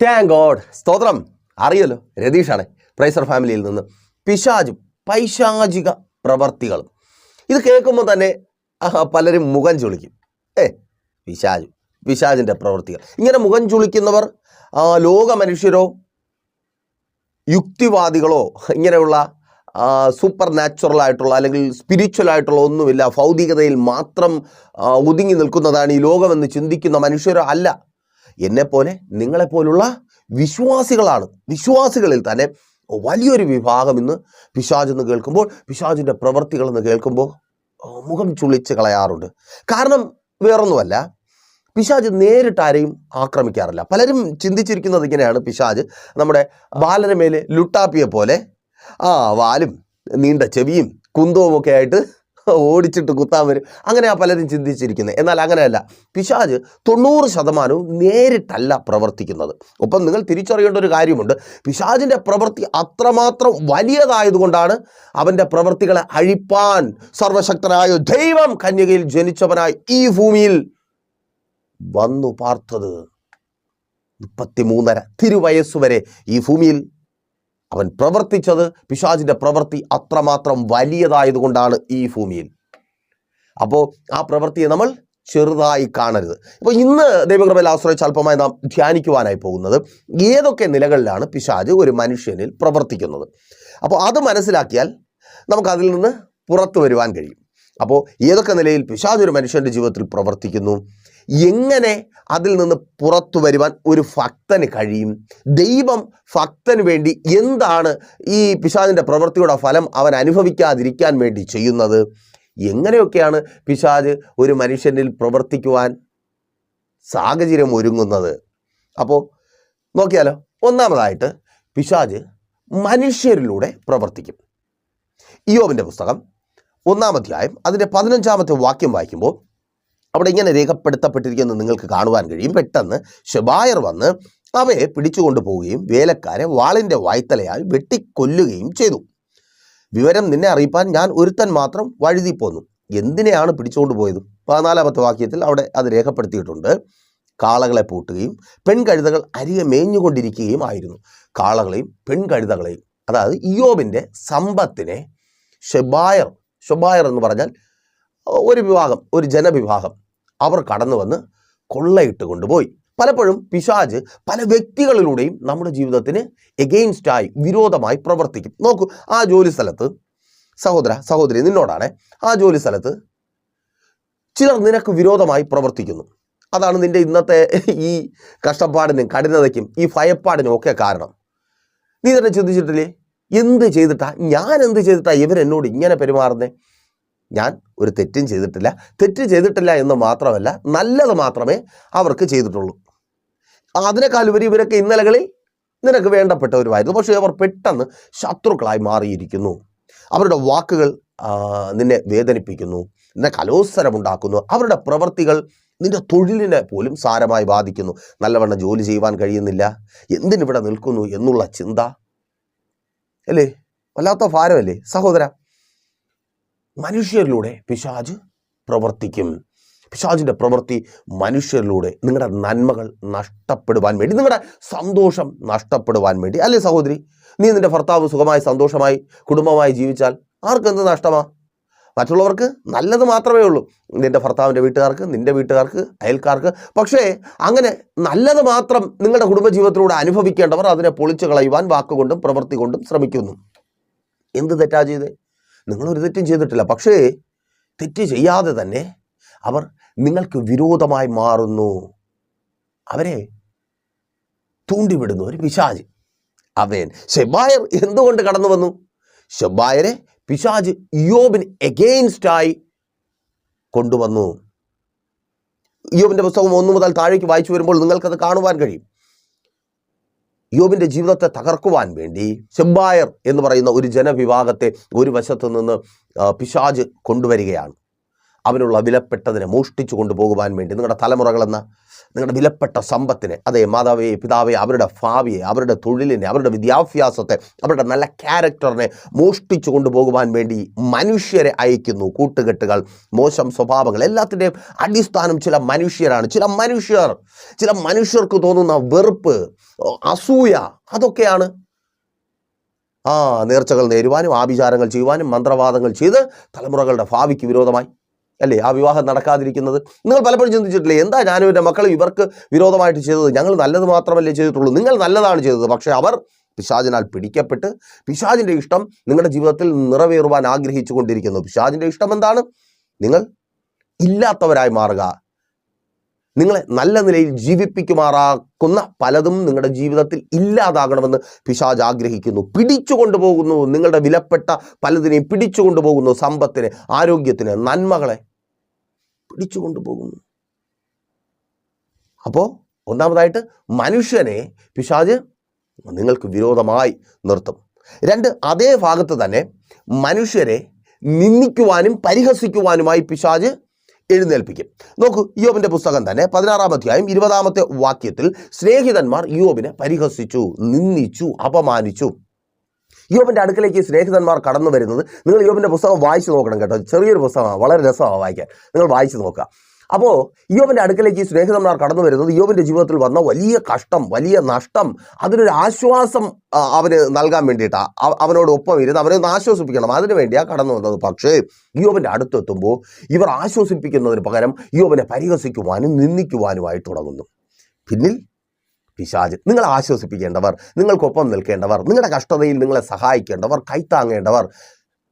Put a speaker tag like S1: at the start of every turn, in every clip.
S1: Thank God സ്തോത്രം. അറിയല്ലോ. രതീഷാണ്. പ്രൈസർ ഫാമിലിയിൽ നിന്ന് പിശാചും പൈശാചിക പ്രവർത്തികളും. ഇത് കേൾക്കുമ്പോൾ തന്നെ പലരും മുഖം ചുളിക്കും. ഏ പിശാജ് പിശാജിന്റെ പ്രവർത്തികൾ. ഇങ്ങനെ മുഖം ചുളിക്കുന്നവർ ലോക മനുഷ്യരോ യുക്തിവാദികളോ ഇങ്ങനെയുള്ള സൂപ്പർ നാച്ചുറൽ ആയിട്ടുള്ള അല്ലെങ്കിൽ സ്പിരിച്വൽ ആയിട്ടുള്ള ഒന്നുമില്ല ഭൗതികതയിൽ മാത്രം ഒതുങ്ങി നിൽക്കുന്നതാണ് ഈ ലോകമെന്ന് ചിന്തിക്കുന്ന മനുഷ്യരോ അല്ല. എന്നെപ്പോലെ നിങ്ങളെപ്പോലുള്ള വിശ്വാസികളാണ്. വിശ്വാസികളിൽ തന്നെ വലിയൊരു വിഭാഗം ഇന്ന് പിശാജ് എന്ന് കേൾക്കുമ്പോൾ പിശാജിന്റെ പ്രവൃത്തികൾ എന്ന് കേൾക്കുമ്പോൾ മുഖം ചുളിച്ച് കളയാറുണ്ട്. കാരണം വേറൊന്നുമല്ല പിശാജ് നേരിട്ട് ആരെയും ആക്രമിക്കാറില്ല. പലരും ചിന്തിച്ചിരിക്കുന്നത് ഇങ്ങനെയാണ് പിശാജ് നമ്മുടെ ബാലരമേലെ ലുട്ടാപ്പിയെ പോലെ ആ വാലും നീണ്ട ചെവിയും കുന്തവും ഒക്കെ ആയിട്ട് ഓടിച്ചിട്ട് കുത്താൻ വരും. അങ്ങനെയാ പലരും ചിന്തിച്ചിരിക്കുന്നത് എന്നാൽ അങ്ങനെയല്ല. പിശാജ് തൊണ്ണൂറ് ശതമാനവും നേരിട്ടല്ല പ്രവർത്തിക്കുന്നത്. ഒപ്പം നിങ്ങൾ തിരിച്ചറിയേണ്ട ഒരു കാര്യമുണ്ട്. പിശാജിന്റെ പ്രവൃത്തി അത്രമാത്രം വലിയതായതുകൊണ്ടാണ് അവന്റെ പ്രവൃത്തികളെ അഴിപ്പാൻ സർവശക്തനായ ദൈവം കന്യകയിൽ ജനിച്ചവനായി ഈ ഭൂമിയിൽ വന്നു പാർത്തത് മുപ്പത്തിമൂന്നര തിരുവയസ്സുവരെ ഈ ഭൂമിയിൽ അവൻ പ്രവർത്തിച്ചത് പിശാചിന്റെ പ്രവൃത്തി അത്രമാത്രം വലിയതായതുകൊണ്ടാണ് ഈ ഭൂമിയിൽ. അപ്പോൾ ആ പ്രവൃത്തിയെ നമ്മൾ ചെറുതായി കാണരുത്. അപ്പോൾ ഇന്ന് ദൈവകൃപയിൽ ആശ്രയിച്ച് അല്പമായി നാം ധ്യാനിക്കുവാനായി പോകുന്നത് ഏതൊക്കെ നിലകളിലാണ് പിശാജ് ഒരു മനുഷ്യനിൽ പ്രവർത്തിക്കുന്നത്? അപ്പോൾ അത് മനസ്സിലാക്കിയാൽ നമുക്ക് അതിൽ നിന്ന് പുറത്തു വരുവാൻ കഴിയും. അപ്പോൾ ഏതൊക്കെ നിലയിൽ പിശാജ് ഒരു മനുഷ്യന്റെ ജീവിതത്തിൽ പ്രവർത്തിക്കുന്നു? എങ്ങനെ അതിൽ നിന്ന് പുറത്തു വരുവാൻ ഒരു ഭക്തന് കഴിയും? ദൈവം ഭക്തന് വേണ്ടി എന്താണ് ഈ പിശാജിന്റെ പ്രവൃത്തിയുടെ ഫലം അവൻ അനുഭവിക്കാതിരിക്കാൻ വേണ്ടി ചെയ്യുന്നത്? എങ്ങനെയൊക്കെയാണ് പിശാജ് ഒരു മനുഷ്യനിൽ പ്രവർത്തിക്കുവാൻ സാഹചര്യം ഒരുങ്ങുന്നത്? അപ്പോൾ നോക്കിയാലോ ഒന്നാമതായിട്ട് പിശാജ് മനുഷ്യരിലൂടെ പ്രവർത്തിക്കും. ഇയോബിന്റെ പുസ്തകം ഒന്നാം അധ്യായം അതിന്റെ പതിനഞ്ചാമത്തെ വാക്യം വായിക്കുമ്പോൾ അവിടെ ഇങ്ങനെ രേഖപ്പെടുത്തപ്പെട്ടിരിക്കുന്നത് നിങ്ങൾക്ക് കാണുവാൻ കഴിയും. പെട്ടെന്ന് ഷെബായർ വന്ന് അവയെ പിടിച്ചുകൊണ്ടു പോവുകയും വേലക്കാരെ വാളിന്റെ വായ്ത്തലയാൽ വെട്ടിക്കൊല്ലുകയും ചെയ്തു. വിവരം നിന്നെ അറിയിപ്പാൻ ഞാൻ ഒരുത്തൻ മാത്രം വഴുതി പോന്നു. എന്തിനെയാണ് പിടിച്ചുകൊണ്ട് പോയത്? പതിനാലാമത്തെ വാക്യത്തിൽ അവിടെ അത് രേഖപ്പെടുത്തിയിട്ടുണ്ട്. കാളകളെ പൂട്ടുകയും പെൺകഴുതകൾ അരികെ മേഞ്ഞുകൊണ്ടിരിക്കുകയും ആയിരുന്നു. കാളകളെയും പെൺകഴുതകളെയും അതായത് ഇയോബിന്റെ സമ്പത്തിനെ ഷെബായർ ഷെബായർ എന്ന് പറഞ്ഞാൽ ഒരു വിഭാഗം ഒരു ജനവിഭാഗം അവർ കടന്നു വന്ന് കൊള്ളയിട്ട് കൊണ്ടുപോയി. പലപ്പോഴും പിശാജ് പല വ്യക്തികളിലൂടെയും നമ്മുടെ ജീവിതത്തിന് എഗെയിൻസ്റ്റായി വിരോധമായി പ്രവർത്തിക്കും. നോക്കൂ ആ ജോലി സ്ഥലത്ത് സഹോദര സഹോദരി നിന്നോടാണ്. ആ ജോലി സ്ഥലത്ത് ചിലർ നിനക്ക് വിരോധമായി പ്രവർത്തിക്കുന്നു. അതാണ് നിന്റെ ഇന്നത്തെ ഈ കഷ്ടപ്പാടിനും കഠിനതയ്ക്കും ഈ ഭയപ്പാടിനും ഒക്കെ കാരണം. നീ തന്നെ ചിന്തിച്ചിട്ടില്ലേ? എന്ത് ചെയ്തിട്ടാ? ഞാൻ എന്ത് ചെയ്തിട്ടാ ഇവരെന്നോട് ഇങ്ങനെ പെരുമാറുന്നേ? ഞാൻ ഒരു തെറ്റും ചെയ്തിട്ടില്ല. തെറ്റ് ചെയ്തിട്ടില്ല എന്ന് മാത്രമല്ല നല്ലത് മാത്രമേ അവർക്ക് ചെയ്തിട്ടുള്ളൂ. അതിനേക്കാൾ ഉപരി ഇവരൊക്കെ ഇന്നലകളിൽ നിനക്ക് വേണ്ടപ്പെട്ടവരുമായിരുന്നു. പക്ഷേ അവർ പെട്ടെന്ന് ശത്രുക്കളായി മാറിയിരിക്കുന്നു. അവരുടെ വാക്കുകൾ നിന്നെ വേദനിപ്പിക്കുന്നു നിന്നെ കലോത്സരമുണ്ടാക്കുന്നു. അവരുടെ പ്രവൃത്തികൾ നിന്റെ തൊഴിലിനെ പോലും സാരമായി ബാധിക്കുന്നു. നല്ലവണ്ണം ജോലി ചെയ്യുവാൻ കഴിയുന്നില്ല. എന്തിനിവിടെ നിൽക്കുന്നു എന്നുള്ള ചിന്ത? അല്ലേ? വല്ലാത്ത ഭാരമല്ലേ? സഹോദര മനുഷ്യരിലൂടെ പിശാജ് പ്രവർത്തിക്കും. പിശാജിന്റെ പ്രവൃത്തി മനുഷ്യരിലൂടെ നിങ്ങളുടെ നന്മകൾ നഷ്ടപ്പെടുവാൻ വേണ്ടി നിങ്ങളുടെ സന്തോഷം നഷ്ടപ്പെടുവാൻ വേണ്ടി. അല്ലേ സഹോദരി? നീ നിന്റെ ഭർത്താവ് സുഖമായി സന്തോഷമായി കുടുംബമായി ജീവിച്ചാൽ ആർക്കെന്ത് നഷ്ടമാ? മറ്റുള്ളവർക്ക് നല്ലത് മാത്രമേ ഉള്ളൂ. നിന്റെ ഭർത്താവിന്റെ വീട്ടുകാർക്ക് നിന്റെ വീട്ടുകാർക്ക് അയൽക്കാർക്ക്. പക്ഷേ അങ്ങനെ നല്ലത് മാത്രം നിങ്ങളുടെ കുടുംബജീവിതത്തിലൂടെ അനുഭവിക്കേണ്ടവർ അതിനെ പൊളിച്ചു കളയുവാൻ വാക്കുകൊണ്ടും പ്രവൃത്തി കൊണ്ടും ശ്രമിക്കുന്നു. എന്ത് തെറ്റാ ചെയ്തേ? നിങ്ങളൊരു തെറ്റും ചെയ്തിട്ടില്ല. പക്ഷേ തെറ്റ് ചെയ്യാതെ തന്നെ അവർ നിങ്ങൾക്ക് വിരോധമായി മാറുന്നു. അവരെ തൂണ്ടിവിടുന്നു. ഒരു പിശാജ് അവൻ ഷെബായർ എന്തുകൊണ്ട് കടന്നു വന്നു? ഷെബായരെ പിശാജ് യോബിന് എഗെയിൻസ്റ്റായി കൊണ്ടുവന്നു. യോബിന്റെ പുസ്തകം ഒന്ന് മുതൽ താഴേക്ക് വായിച്ചു വരുമ്പോൾ നിങ്ങൾക്കത് കാണുവാൻ കഴിയും. യോബിന്റെ ജീവിതത്തെ തകർക്കുവാൻ വേണ്ടി ചെമ്പായർ എന്ന് പറയുന്ന ഒരു ജനവിഭാഗത്തെ ഒരു വശത്തു നിന്ന് പിശാജ് കൊണ്ടുവരികയാണ്. അവനുള്ള വിലപ്പെട്ടതിനെ മോഷ്ടിച്ചു കൊണ്ടുപോകുവാൻ വേണ്ടി. നിങ്ങളുടെ തലമുറകളെന്ന നിങ്ങളുടെ വിലപ്പെട്ട സമ്പത്തിനെ അതെ മാതാവേ പിതാവെ അവരുടെ ഭാവിയെ അവരുടെ തൊഴിലിനെ അവരുടെ വിദ്യാഭ്യാസത്തെ അവരുടെ നല്ല ക്യാരക്ടറിനെ മോഷ്ടിച്ചു കൊണ്ടുപോകുവാൻ വേണ്ടി മനുഷ്യരെ അയക്കുന്നു കൂട്ടുകെട്ടുകൾ മോശം സ്വഭാവങ്ങൾ. എല്ലാത്തിന്റെയും അടിസ്ഥാനം ചില മനുഷ്യരാണ്. ചില മനുഷ്യർ ചില മനുഷ്യർക്ക് തോന്നുന്ന വെറുപ്പ് അസൂയ അതൊക്കെയാണ്. ആ നേർച്ചകൾ നേരുവാനും ആഭിചാരങ്ങൾ ചെയ്യുവാനും മന്ത്രവാദങ്ങൾ ചെയ്ത് തലമുറകളുടെ ഭാവിക്ക് വിരോധമായി. അല്ലേ? ആ വിവാഹം നടക്കാതിരിക്കുന്നത്. നിങ്ങൾ പലപ്പോഴും ചിന്തിച്ചിട്ടില്ലേ? എന്താ ഞാനും എന്റെ മക്കളും ഇവർക്ക് വിരോധമായിട്ട് ചെയ്തത്? ഞങ്ങൾ നല്ലത് മാത്രമല്ലേ ചെയ്തിട്ടുള്ളൂ. നിങ്ങൾ നല്ലതാണ് ചെയ്തത്. പക്ഷേ അവർ പിശാചിനാൽ പിടിക്കപ്പെട്ട് പിശാചിന്റെ ഇഷ്ടം നിങ്ങളുടെ ജീവിതത്തിൽ നിറവേറുവാൻ ആഗ്രഹിച്ചു കൊണ്ടിരിക്കുന്നു പിശാചിന്റെ ഇഷ്ടം എന്താണ്? നിങ്ങൾ ഇല്ലാത്തവരായി മാറുക. നിങ്ങളെ നല്ല നിലയിൽ ജീവിപ്പിക്കുമാറാക്കുന്ന പലതും നിങ്ങളുടെ ജീവിതത്തിൽ ഇല്ലാതാകണമെന്ന് പിശാജ് ആഗ്രഹിക്കുന്നു. പിടിച്ചു കൊണ്ടുപോകുന്നു നിങ്ങളുടെ വിലപ്പെട്ട പലതിനെയും പിടിച്ചു കൊണ്ടുപോകുന്നു സമ്പത്തിന് ആരോഗ്യത്തിന് നന്മകളെ. പിടിച്ചു കൊണ്ടുപോകുന്നു. അപ്പോൾ ഒന്നാമതായിട്ട് മനുഷ്യനെ പിശാജ് നിങ്ങൾക്ക് വിരോധമായി നിർത്തും. രണ്ട് അതേ ഭാഗത്ത് തന്നെ മനുഷ്യരെ നിന്ദിക്കുവാനും പരിഹസിക്കുവാനുമായി പിശാജ് എഴുന്നേൽപ്പിക്കും. നോക്കൂ യോബിന്റെ പുസ്തകം തന്നെ പതിനാറാം അധ്യായം ഇരുപതാമത്തെ വാക്യത്തിൽ സ്നേഹിതന്മാർ യോബിനെ പരിഹസിച്ചു നിന്ദിച്ചു അപമാനിച്ചു. യോബിന്റെ അടുക്കലേക്ക് സ്നേഹിതന്മാർ കടന്നു വരുന്നത് നിങ്ങൾ യോബിന്റെ പുസ്തകം വായിച്ചു നോക്കണം കേട്ടോ. ചെറിയൊരു പുസ്തകമാണ് വളരെ രസമാണ് വായിക്കാൻ. നിങ്ങൾ വായിച്ചു നോക്കുക. അപ്പോൾ യോബിന്റെ അടുക്കലേക്ക് ഈ സ്നേഹിതന്മാർ കടന്നു വരുന്നത് യോബിന്റെ ജീവിതത്തിൽ വന്ന വലിയ കഷ്ടം വലിയ നഷ്ടം അതിനൊരു ആശ്വാസം അവന് നൽകാൻ വേണ്ടിയിട്ടാണ് അവനോട് ഒപ്പം ഇരുന്ന് അവനെ ഒന്ന് ആശ്വസിപ്പിക്കണം. അതിനു വേണ്ടിയാണ് കടന്നു വന്നത്. പക്ഷേ യോബിന്റെ അടുത്തെത്തുമ്പോൾ ഇവർ ആശ്വസിപ്പിക്കുന്നതിന് പകരം യോബിനെ പരിഹസിക്കുവാനും നിന്ദിക്കുവാനുമായി തുടങ്ങുന്നു. പിന്നിൽ പിശാജ്. നിങ്ങളെ ആശ്വസിപ്പിക്കേണ്ടവർ നിങ്ങൾക്കൊപ്പം നിൽക്കേണ്ടവർ നിങ്ങളുടെ കഷ്ടതയിൽ നിങ്ങളെ സഹായിക്കേണ്ടവർ കൈത്താങ്ങേണ്ടവർ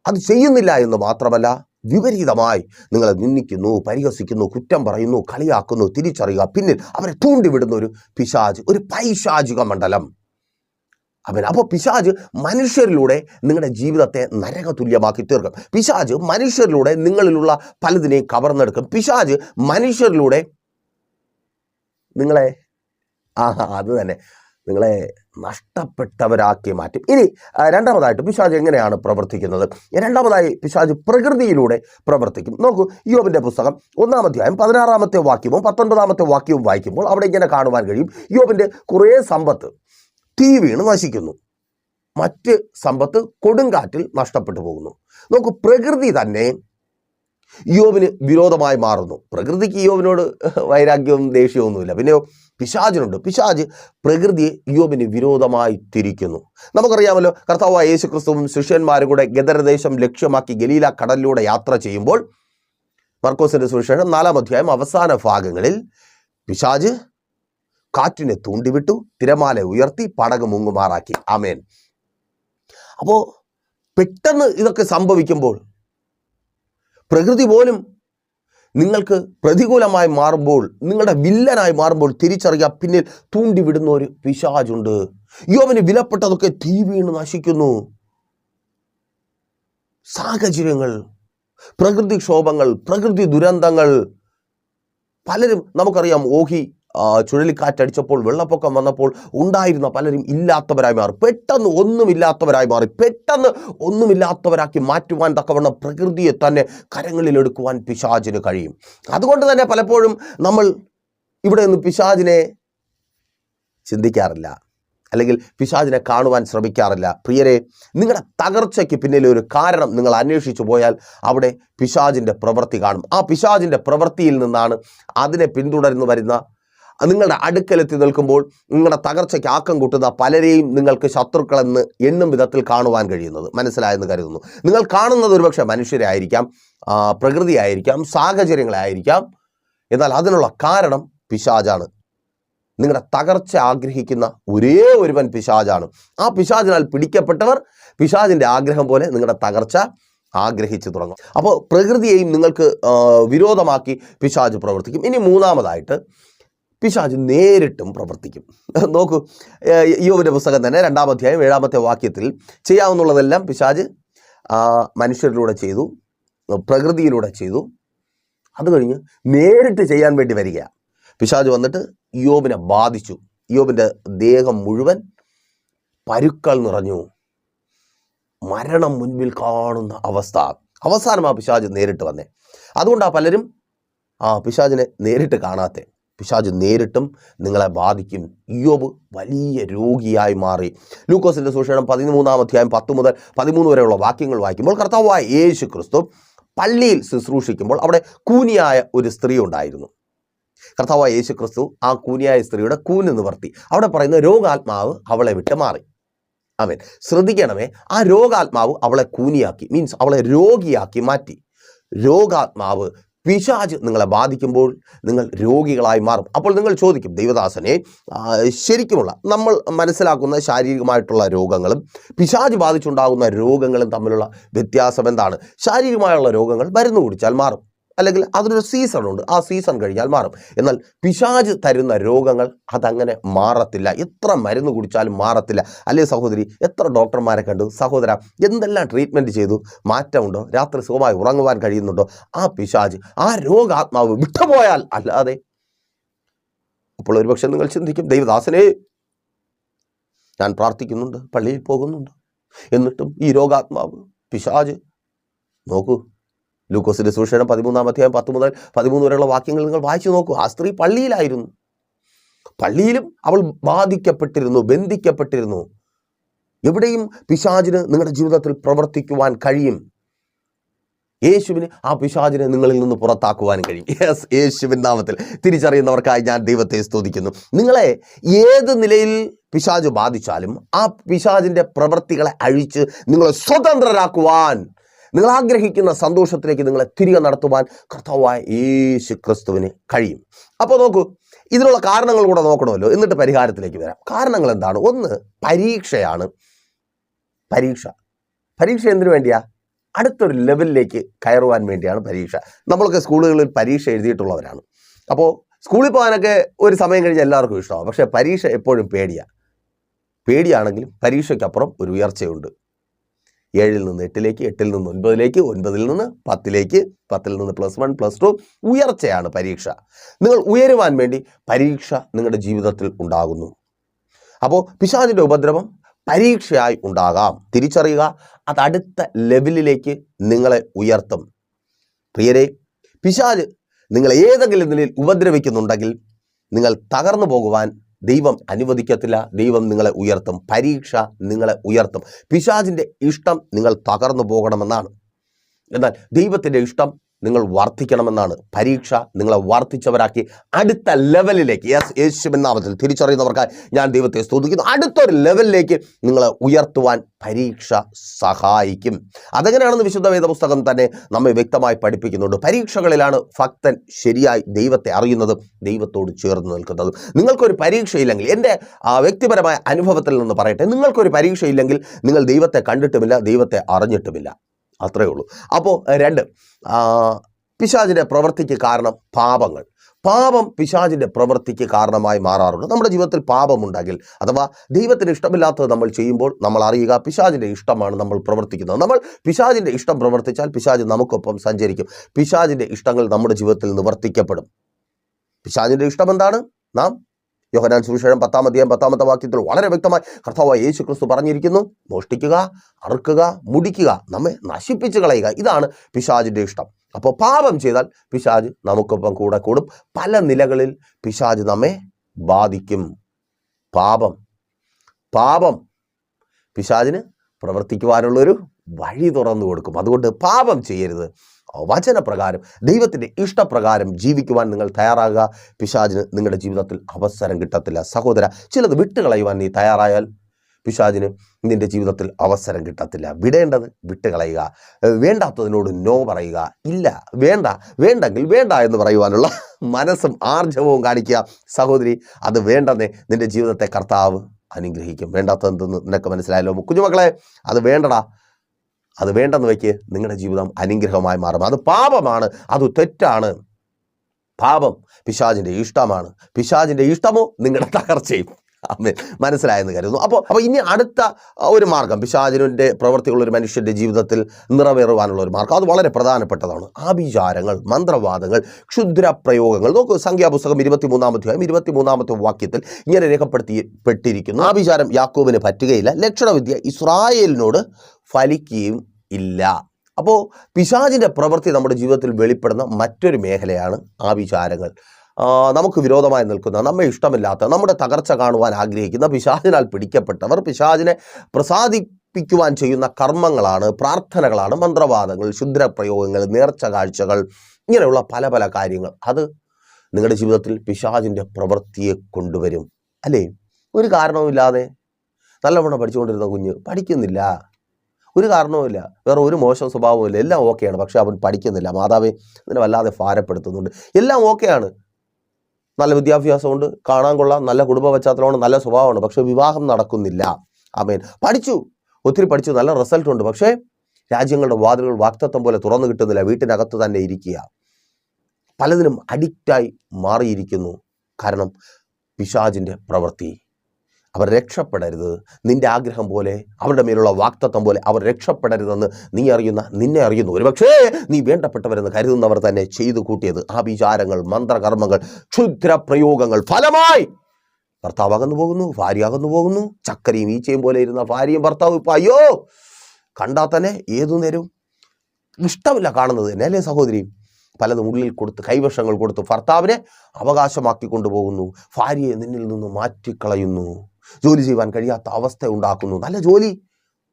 S1: അത് ചെയ്യുന്നില്ല എന്ന് മാത്രമല്ല വിപരീതമായി നിങ്ങളെ നിന്ദിക്കുന്നു പരിഹസിക്കുന്നു കുറ്റം പറയുന്നു കളിയാക്കുന്നു തിരിച്ചറിയുക. പിന്നിൽ അവരെ തൂണ്ടിവിടുന്ന ഒരു പിശാജ് ഒരു പൈശാചിക മണ്ഡലം. അവൻ അപ്പോൾ പിശാജ് മനുഷ്യരിലൂടെ നിങ്ങളുടെ ജീവിതത്തെ നരകതുല്യമാക്കി തീർക്കും. പിശാജ് മനുഷ്യരിലൂടെ നിങ്ങളിലുള്ള പലതിനെയും കവർന്നെടുക്കും. പിശാജ് മനുഷ്യരിലൂടെ നിങ്ങളെ ആ അത് തന്നെ. നിങ്ങളെ നഷ്ടപ്പെട്ടവരാക്കി മാറ്റും. ഇനി രണ്ടാമതായിട്ട് പിശാജ് എങ്ങനെയാണ് പ്രവർത്തിക്കുന്നത്? രണ്ടാമതായി പിശാജ് പ്രകൃതിയിലൂടെ പ്രവർത്തിക്കും. നോക്കൂ യോബിന്റെ പുസ്തകം ഒന്നാം അധ്യായം പതിനാറാമത്തെ വാക്യവും പത്തൊൻപതാമത്തെ വാക്യവും വായിക്കുമ്പോൾ അവിടെ ഇങ്ങനെ കാണുവാൻ കഴിയും. യോബിന്റെ കുറേ സമ്പത്ത് തീ വീണ് നശിക്കുന്നു. മറ്റ് സമ്പത്ത് കൊടുങ്കാറ്റിൽ നഷ്ടപ്പെട്ടു പോകുന്നു. നോക്കൂ പ്രകൃതി തന്നെ യോബിന് വിരോധമായി മാറുന്നു. പ്രകൃതിക്ക് യോബിനോട് വൈരാഗ്യവും ദേഷ്യവും പിന്നെയോ പിശാചിനുണ്ട്. പിശാജ് പ്രകൃതിയെ യോബിന് വിരോധമായി തിരിക്കുന്നു നമുക്കറിയാമല്ലോ കർത്താവായ യേശു ക്രിസ്തുവും ശിഷ്യന്മാരും കൂടെ ഗദരദേശം ലക്ഷ്യമാക്കി ഗലീല കടലിലൂടെ യാത്ര ചെയ്യുമ്പോൾ മർക്കോസിന്റെ സുവിശേഷം നാലാം അധ്യായം അവസാന ഭാഗങ്ങളിൽ പിശാജ് കാറ്റിനെ തൂണ്ടിവിട്ടു തിരമാല ഉയർത്തി പടക് മുങ്ങുമാറാക്കി. ആമേൻ. അപ്പോൾ പെട്ടെന്ന് ഇതൊക്കെ സംഭവിക്കുമ്പോൾ പ്രകൃതി പോലും നിങ്ങൾക്ക് പ്രതികൂലമായി മാറുമ്പോൾ നിങ്ങളുടെ വില്ലനായി മാറുമ്പോൾ തിരിച്ചറിയാൻ പിന്നിൽ തൂണ്ടിവിടുന്ന ഒരു പിശാജുണ്ട് യോവന് വിലപ്പെട്ടതൊക്കെ തീ വീണ് നശിക്കുന്നു. സാഹചര്യങ്ങൾ പ്രകൃതിക്ഷോഭങ്ങൾ പ്രകൃതി ദുരന്തങ്ങൾ. പലരും നമുക്കറിയാം ഓഹി ചുഴലിക്കാറ്റടിച്ചപ്പോൾ വെള്ളപ്പൊക്കം വന്നപ്പോൾ ഉണ്ടായിരുന്ന പലരും ഇല്ലാത്തവരായി മാറി. പെട്ടെന്ന് ഒന്നുമില്ലാത്തവരായി മാറി. പെട്ടെന്ന് ഒന്നുമില്ലാത്തവരാക്കി മാറ്റുവാൻ തക്കവണ്ണം പ്രകൃതിയെ തന്നെ കരങ്ങളിലെടുക്കുവാൻ പിശാചിന് കഴിയും. അതുകൊണ്ട് തന്നെ പലപ്പോഴും നമ്മൾ ഇവിടെ നിന്ന് പിശാചിനെ ചിന്തിക്കാറില്ല. അല്ലെങ്കിൽ പിശാചിനെ കാണുവാൻ ശ്രമിക്കാറില്ല. പ്രിയരെ നിങ്ങളുടെ തകർച്ചയ്ക്ക് പിന്നിലെ ഒരു കാരണം നിങ്ങൾ അന്വേഷിച്ചു പോയാൽ അവിടെ പിശാചിന്റെ പ്രവൃത്തി കാണും. ആ പിശാചിന്റെ പ്രവൃത്തിയിൽ നിന്നാണ് അതിനെ പിന്തുടർന്ന് വരുന്ന നിങ്ങളുടെ അടുക്കലെത്തി നിൽക്കുമ്പോൾ നിങ്ങളുടെ തകർച്ചയ്ക്ക് ആക്കം കൂട്ടുന്ന പലരെയും നിങ്ങൾക്ക് ശത്രുക്കളെന്ന് എണ്ണും വിധത്തിൽ കാണുവാൻ കഴിയുന്നത്. മനസ്സിലായെന്ന് കരുതുന്നു. നിങ്ങൾ കാണുന്നത് ഒരുപക്ഷെ മനുഷ്യരെ ആയിരിക്കാം പ്രകൃതിയായിരിക്കാം സാഹചര്യങ്ങളായിരിക്കാം എന്നാൽ അതിനുള്ള കാരണം പിശാജാണ്. നിങ്ങളുടെ തകർച്ച ആഗ്രഹിക്കുന്ന ഒരേ ഒരുവൻ പിശാജാണ്. ആ പിശാജിനാൽ പിടിക്കപ്പെട്ടവർ പിശാജിന്റെ ആഗ്രഹം പോലെ നിങ്ങളുടെ തകർച്ച ആഗ്രഹിച്ചു തുടങ്ങും. അപ്പോൾ പ്രകൃതിയെയും നിങ്ങൾക്ക് വിരോധമാക്കി പിശാജ് പ്രവർത്തിക്കും. ഇനി മൂന്നാമതായിട്ട് പിശാജ് നേരിട്ടും പ്രവർത്തിക്കും. നോക്കൂ യോവിന്റെ പുസ്തകം തന്നെ രണ്ടാം അധ്യായം ഏഴാമത്തെ വാക്യത്തിൽ ചെയ്യാവുന്നുള്ളതെല്ലാം പിശാജ് മനുഷ്യരിലൂടെ ചെയ്തു പ്രകൃതിയിലൂടെ ചെയ്തു. അത് കഴിഞ്ഞ് നേരിട്ട് ചെയ്യാൻ വേണ്ടി വരിക. പിശാജ് വന്നിട്ട് യോബിനെ ബാധിച്ചു. യോബിന്റെ ദേഹം മുഴുവൻ പരുക്കൾ നിറഞ്ഞു. മരണം മുൻപിൽ കാണുന്ന അവസ്ഥ. അവസാനം ആ പിശാജ് നേരിട്ട് വന്നേ. അതുകൊണ്ടാണ് പലരും ആ പിശാജിനെ നേരിട്ട് കാണാത്തെ. പിശാജ് നേരിട്ടും നിങ്ങളെ ബാധിക്കും. യോബ് വലിയ രോഗിയായി മാറി. ലൂക്കോസിന്റെ സുഷേണം പതിമൂന്നാം അധ്യായം പത്ത് മുതൽ പതിമൂന്ന് വരെയുള്ള വാക്യങ്ങൾ വായിക്കുമ്പോൾ കർത്താവായ യേശു ക്രിസ്തു പള്ളിയിൽ ശുശ്രൂഷിക്കുമ്പോൾ അവിടെ കൂനിയായ ഒരു സ്ത്രീ ഉണ്ടായിരുന്നു. കർത്താവായ യേശു ക്രിസ്തു ആ കൂനിയായ സ്ത്രീയുടെ കൂന് നിവർത്തി. അവിടെ പറയുന്ന രോഗാത്മാവ് അവളെ വിട്ട് മാറി. അവൻ ശ്രദ്ധിക്കണമേ ആ രോഗാത്മാവ് അവളെ കൂനിയാക്കി മീൻസ് അവളെ രോഗിയാക്കി മാറ്റി. രോഗാത്മാവ് പിശാജ് നിങ്ങളെ ബാധിക്കുമ്പോൾ നിങ്ങൾ രോഗികളായി മാറും. അപ്പോൾ നിങ്ങൾ ചോദിക്കും ദൈവദാസനെ ശരിക്കുമുള്ള നമ്മൾ മനസ്സിലാക്കുന്ന ശാരീരികമായിട്ടുള്ള രോഗങ്ങളും പിശാജ് ബാധിച്ചുണ്ടാകുന്ന രോഗങ്ങളും തമ്മിലുള്ള വ്യത്യാസം എന്താണ്? ശാരീരികമായുള്ള രോഗങ്ങൾ മരുന്ന് കുടിച്ചാൽ മാറും. അല്ലെങ്കിൽ അതിനൊരു സീസൺ ഉണ്ട്. ആ സീസൺ കഴിഞ്ഞാൽ മാറും. എന്നാൽ പിശാജ് തരുന്ന രോഗങ്ങൾ അതങ്ങനെ മാറത്തില്ല. എത്ര മരുന്ന് കുടിച്ചാലും മാറത്തില്ല. അല്ലേ സഹോദരി? എത്ര ഡോക്ടർമാരെ കണ്ടു? സഹോദര എന്തെല്ലാം ട്രീറ്റ്മെന്റ് ചെയ്തു? മാറ്റമുണ്ടോ? രാത്രി സുഖമായി ഉറങ്ങുവാൻ കഴിയുന്നുണ്ടോ? ആ പിശാജ് ആ രോഗാത്മാവ് വിട്ടുപോയാൽ അല്ലാതെ അപ്പോൾ ഒരുപക്ഷെ നിങ്ങൾ ചിന്തിക്കും ദൈവദാസനെ ഞാൻ പ്രാർത്ഥിക്കുന്നുണ്ട് പള്ളിയിൽ പോകുന്നുണ്ട്. എന്നിട്ടും ഈ രോഗാത്മാവ് പിശാജ് നോക്കൂ. ലൂക്കോസിന്റെ സുഷേണം പതിമൂന്നാം അധ്യായം പത്ത് മുതൽ പതിമൂന്ന് വരെയുള്ള വാക്യങ്ങൾ നിങ്ങൾ വായിച്ചു നോക്കൂ. ആ സ്ത്രീ പള്ളിയിലായിരുന്നു. പള്ളിയിലും അവൾ ബാധിക്കപ്പെട്ടിരുന്നു ബന്ധിക്കപ്പെട്ടിരുന്നു. എവിടെയും പിശാചിന് നിങ്ങളുടെ ജീവിതത്തിൽ പ്രവർത്തിക്കുവാൻ കഴിയും. യേശുവിന് ആ പിശാചിനെ നിങ്ങളിൽ നിന്ന് പുറത്താക്കുവാൻ കഴിയും. യെസ് യേശുവിൻ നാമത്തിൽ. തിരിച്ചറിയുന്നവർക്കായി ഞാൻ ദൈവത്തെ സ്തുതിക്കുന്നു. നിങ്ങളെ ഏത് നിലയിൽ പിശാജ് ബാധിച്ചാലും ആ പിശാജിന്റെ പ്രവൃത്തികളെ അഴിച്ച് നിങ്ങളെ സ്വതന്ത്രരാക്കുവാൻ നിങ്ങൾ ആഗ്രഹിക്കുന്ന സന്തോഷത്തിലേക്ക് നിങ്ങളെ തിരികെ നടത്തുവാൻ കർത്താവായ യേശു ക്രിസ്തുവിന് കഴിയും. അപ്പോൾ നോക്കൂ ഇതിനുള്ള കാരണങ്ങൾ കൂടെ നോക്കണമല്ലോ. എന്നിട്ട് പരിഹാരത്തിലേക്ക് വരാം. കാരണങ്ങൾ എന്താണ്? ഒന്ന് പരീക്ഷയാണ് പരീക്ഷ. പരീക്ഷ എന്തിനു വേണ്ടിയാ? അടുത്തൊരു ലെവലിലേക്ക് കയറുവാൻ വേണ്ടിയാണ് പരീക്ഷ. നമ്മളൊക്കെ സ്കൂളുകളിൽ പരീക്ഷ എഴുതിയിട്ടുള്ളവരാണ്. അപ്പോൾ സ്കൂളിൽ പോകാനൊക്കെ ഒരു സമയം കഴിഞ്ഞാൽ എല്ലാവർക്കും ഇഷ്ടമാണ് പക്ഷേ പരീക്ഷ എപ്പോഴും പേടിയാണ് പേടിയാണെങ്കിലും പരീക്ഷയ്ക്കപ്പുറം ഒരു ഉയർച്ചയുണ്ട്. ഏഴിൽ നിന്ന് എട്ടിലേക്ക് എട്ടിൽ നിന്ന് ഒൻപതിലേക്ക് ഒൻപതിൽ നിന്ന് പത്തിലേക്ക് പത്തിൽ നിന്ന് പ്ലസ് വൺ പ്ലസ് ടു ഉയർച്ചയാണ് പരീക്ഷ. നിങ്ങൾ ഉയരുവാൻ വേണ്ടി പരീക്ഷ നിങ്ങളുടെ ജീവിതത്തിൽ ഉണ്ടാകുന്നു. അപ്പോൾ പിശാചിന്റെ ഉപദ്രവം പരീക്ഷയായി ഉണ്ടാകാം. തിരിച്ചറിയുക അത് അടുത്ത ലെവലിലേക്ക് നിങ്ങളെ ഉയർത്തും. പ്രിയരെ പിശാജ് നിങ്ങളെ ഏതെങ്കിലും നിലയിൽ ഉപദ്രവിക്കുന്നുണ്ടെങ്കിൽ നിങ്ങൾ തകർന്നു പോകുവാൻ ദൈവം അനുവദിക്കത്തില്ല ദൈവം നിങ്ങളെ ഉയർത്തും പരീക്ഷ നിങ്ങളെ ഉയർത്തും. പിശാജിന്റെ ഇഷ്ടം നിങ്ങൾ തകർന്നു പോകണമെന്നാണ്. എന്നാൽ ദൈവത്തിന്റെ ഇഷ്ടം നിങ്ങൾ വർദ്ധിക്കണമെന്നാണ് പരീക്ഷ നിങ്ങളെ വർദ്ധിച്ചവരാക്കി അടുത്ത ലെവലിലേക്ക് യെസ് യേശുവിൻ നാമത്തിൽ തിരിച്ചറിയുന്നവർക്ക് ഞാൻ ദൈവത്തെ സ്തുതിക്കുന്നു. അടുത്തൊരു ലെവലിലേക്ക് നിങ്ങളെ ഉയർത്തുവാൻ പരീക്ഷ സഹായിക്കും. അതെങ്ങനെയാണെന്ന് വിശുദ്ധ വേദപുസ്തകം തന്നെ നമ്മെ വ്യക്തമായി പഠിപ്പിക്കുന്നുണ്ട്. പരീക്ഷകളിലാണ് ഭക്തൻ ശരിയായി ദൈവത്തെ അറിയുന്നതും ദൈവത്തോട് ചേർന്ന് നിൽക്കുന്നതും. നിങ്ങൾക്കൊരു പരീക്ഷയില്ലെങ്കിൽ എന്റെ ആ, വ്യക്തിപരമായ അനുഭവത്തിൽ നിന്ന് പറയട്ടെ. നിങ്ങൾക്കൊരു പരീക്ഷയില്ലെങ്കിൽ നിങ്ങൾ ദൈവത്തെ കണ്ടിട്ടുമില്ല ദൈവത്തെ അറിഞ്ഞിട്ടുമില്ല. അത്രയേ ഉള്ളൂ. അപ്പോൾ രണ്ട് പിശാചിന്റെ പ്രവൃത്തിക്ക് കാരണം പാപങ്ങൾ. പാപം പിശാചിന്റെ പ്രവൃത്തിക്ക് കാരണമായി മാറാറുണ്ട്. നമ്മുടെ ജീവിതത്തിൽ പാപമുണ്ടെങ്കിൽ അഥവാ ദൈവത്തിന് ഇഷ്ടമില്ലാത്തത് നമ്മൾ ചെയ്യുമ്പോൾ നമ്മൾ അറിയുക പിശാചിന്റെ ഇഷ്ടമാണ് നമ്മൾ പ്രവർത്തിക്കുന്നത്. നമ്മൾ പിശാചിന്റെ ഇഷ്ടം പ്രവർത്തിച്ചാൽ പിശാജ് നമുക്കൊപ്പം സഞ്ചരിക്കും. പിശാചിന്റെ ഇഷ്ടങ്ങൾ നമ്മുടെ ജീവിതത്തിൽ നിവർത്തിക്കപ്പെടും. പിശാചിന്റെ ഇഷ്ടം എന്താണ്? നാം യോഹനാൻ സുവിശേഷം പത്താം അധ്യായം പത്താമത്തെ വാക്യത്തിൽ വളരെ വ്യക്തമായി കർത്താവ് യേശു ക്രിസ്തു പറഞ്ഞിരിക്കുന്നു മോഷ്ടിക്കുക അറുക്കുക മുടിക്കുക നമ്മെ നശിപ്പിച്ച് കളയുക. ഇതാണ് പിശാജിന്റെ ഇഷ്ടം. അപ്പോൾ പാപം ചെയ്താൽ പിശാജ് നമുക്കൊപ്പം കൂടെ കൂടും. പല നിലകളിൽ പിശാജ് നമ്മെ ബാധിക്കും. പാപം. പാപം പിശാജിന് പ്രവർത്തിക്കുവാനുള്ളൊരു വഴി തുറന്നു കൊടുക്കും. അതുകൊണ്ട് പാപം ചെയ്യരുത്. വചനപ്രകാരം ദൈവത്തിന്റെ ഇഷ്ടപ്രകാരം ജീവിക്കുവാൻ നിങ്ങൾ തയ്യാറാകുക. പിശാജിന് നിങ്ങളുടെ ജീവിതത്തിൽ അവസരം കിട്ടത്തില്ല. സഹോദര ചിലത് വിട്ടുകളയുവാൻ നീ തയ്യാറായാൽ പിശാജിന് നിന്റെ ജീവിതത്തിൽ അവസരം കിട്ടത്തില്ല. വിടേണ്ടത് വിട്ടുകളയുക. വേണ്ടാത്തതിനോട് നോ പറയുക. ഇല്ല വേണ്ട വേണ്ടെങ്കിൽ വേണ്ട എന്ന് പറയുവാനുള്ള മനസ്സും ആർജവവും കാണിക്കുക. സഹോദരി അത് വേണ്ടെന്നേ നിന്റെ ജീവിതത്തെ കർത്താവ് അനുഗ്രഹിക്കും. വേണ്ടാത്തതെന്തെന്ന് നിനക്ക് മനസ്സിലായല്ലോ. കുഞ്ഞുമക്കളെ അത് വേണ്ടടാ. അത് വേണ്ടെന്ന് വയ്ക്ക് നിങ്ങളുടെ ജീവിതം അനുഗ്രഹമായി മാറും. അത് പാപമാണ്. അത് തെറ്റാണ്. പാപം പിശാജിന്റെ ഇഷ്ടമാണ്. പിശാജിന്റെ ഇഷ്ടമോ? നിങ്ങളുടെ തകർച്ചയും. മനസ്സിലായെന്ന് കരുതുന്നു. അപ്പോൾ അപ്പോൾ ഇനി അടുത്ത ഒരു മാർഗം പിശാചിനുവിന്റെ പ്രവർത്തിയുള്ള ഒരു മനുഷ്യന്റെ ജീവിതത്തിൽ നിറവേറുവാനുള്ള ഒരു മാർഗം. അത് വളരെ പ്രധാനപ്പെട്ടതാണ്. ആഭിചാരങ്ങൾ മന്ത്രവാദങ്ങൾ ക്ഷുദ്ര പ്രയോഗങ്ങൾ നോക്കൂ സംഖ്യാപുസ്തകം ഇരുപത്തിമൂന്നാമത്തെ ഇരുപത്തിമൂന്നാമത്തെ വാക്യത്തിൽ ഇങ്ങനെ രേഖപ്പെടുത്തിപ്പെട്ടിരിക്കുന്നു ആഭിചാരം യാക്കോബിന് പറ്റുകയില്ല. ലക്ഷണവിദ്യ ഇസ്രായേലിനോട് ഫലിക്കുകയും ഇല്ല. അപ്പോൾ പിശാചിന്റെ പ്രവൃത്തി നമ്മുടെ ജീവിതത്തിൽ വെളിപ്പെടുന്ന മറ്റൊരു മേഖലയാണ് ആഭിചാരങ്ങൾ. നമുക്ക് വിരോധമായി നിൽക്കുന്ന നമ്മെ ഇഷ്ടമില്ലാത്ത നമ്മുടെ തകർച്ച കാണുവാൻ ആഗ്രഹിക്കുന്ന പിശാചിനാൽ പിടിക്കപ്പെട്ടവർ പിശാചിനെ പ്രസാദി പ്പിക്കുവാൻ ചെയ്യുന്ന കർമ്മങ്ങളാണ് പ്രാർത്ഥനകളാണ് മന്ത്രവാദങ്ങൾ ശുദ്രപ്രയോഗങ്ങൾ നേർച്ച കാഴ്ചകൾ ഇങ്ങനെയുള്ള പല പല കാര്യങ്ങൾ. അത് നിങ്ങളുടെ ജീവിതത്തിൽ പിശാചിന്റെ പ്രവൃത്തിയെ കൊണ്ടുവരും. അല്ലേ? ഒരു കാരണവുമില്ലാതെ നല്ലവണ്ണം പഠിച്ചുകൊണ്ടിരുന്ന കുഞ്ഞ് പഠിക്കുന്നില്ല. ഒരു കാരണവുമില്ല വേറെ ഒരു മോശം സ്വഭാവമില്ല എല്ലാം ഓക്കെയാണ്. പക്ഷേ അവൻ പഠിക്കുന്നില്ല. മാതാവേ ഇതിനെ വല്ലാതെ ഭാരപ്പെടുത്തുന്നുണ്ട്. എല്ലാം ഓക്കെയാണ്. നല്ല വിദ്യാഭ്യാസമുണ്ട് കാണാൻ കൊള്ളാം നല്ല കുടുംബ പശ്ചാത്തലമാണ് നല്ല സ്വഭാവമാണ് പക്ഷെ വിവാഹം നടക്കുന്നില്ല. ആമേൻ. പഠിച്ചു ഒത്തിരി പഠിച്ചു നല്ല റിസൾട്ട് ഉണ്ട് പക്ഷേ രാജ്യങ്ങളുടെ വാതിലുകൾ വാക്തത്വം പോലെ തുറന്നു കിട്ടുന്നില്ല വീട്ടിനകത്ത് തന്നെ ഇരിക്കുക. പലതിനും അഡിക്റ്റായി മാറിയിരിക്കുന്നു. കാരണം പിശാജിന്റെ പ്രവൃത്തി. അവർ രക്ഷപ്പെടരുത്. നിന്റെ ആഗ്രഹം പോലെ അവരുടെ മേലുള്ള വാക്തത്വം പോലെ അവർ രക്ഷപ്പെടരുതെന്ന് നീ അറിയുന്ന നിന്നെ അറിയുന്നു ഒരുപക്ഷേ നീ വേണ്ടപ്പെട്ടവരെന്ന് കരുതുന്നവർ തന്നെ ചെയ്തു കൂട്ടിയത്. ആ വിചാരങ്ങൾ മന്ത്രകർമ്മങ്ങൾ ക്ഷുദ്ര പ്രയോഗങ്ങൾ ഫലമായി ഭർത്താവ് അകന്നു പോകുന്നു ഭാര്യ അകന്നു പോകുന്നു ചക്കരയും ഈച്ചയും പോലെ ഇരുന്ന ഭാര്യയും ഭർത്താവും ഇപ്പം അയ്യോ കണ്ടാൽ തന്നെ ഏതു നേരവും ഇഷ്ടമില്ല കാണുന്നത് തന്നെ അല്ലേ സഹോദരി പലതും ഉള്ളിൽ കൊടുത്ത് കൈവശങ്ങൾ കൊടുത്ത് ഭർത്താവിനെ അവകാശമാക്കി കൊണ്ടുപോകുന്നു. ഭാര്യയെ നിന്നിൽ നിന്ന് മാറ്റിക്കളയുന്നു. ജോലി ചെയ്യുവാൻ കഴിയാത്ത അവസ്ഥ ഉണ്ടാക്കുന്നു നല്ല ജോലി.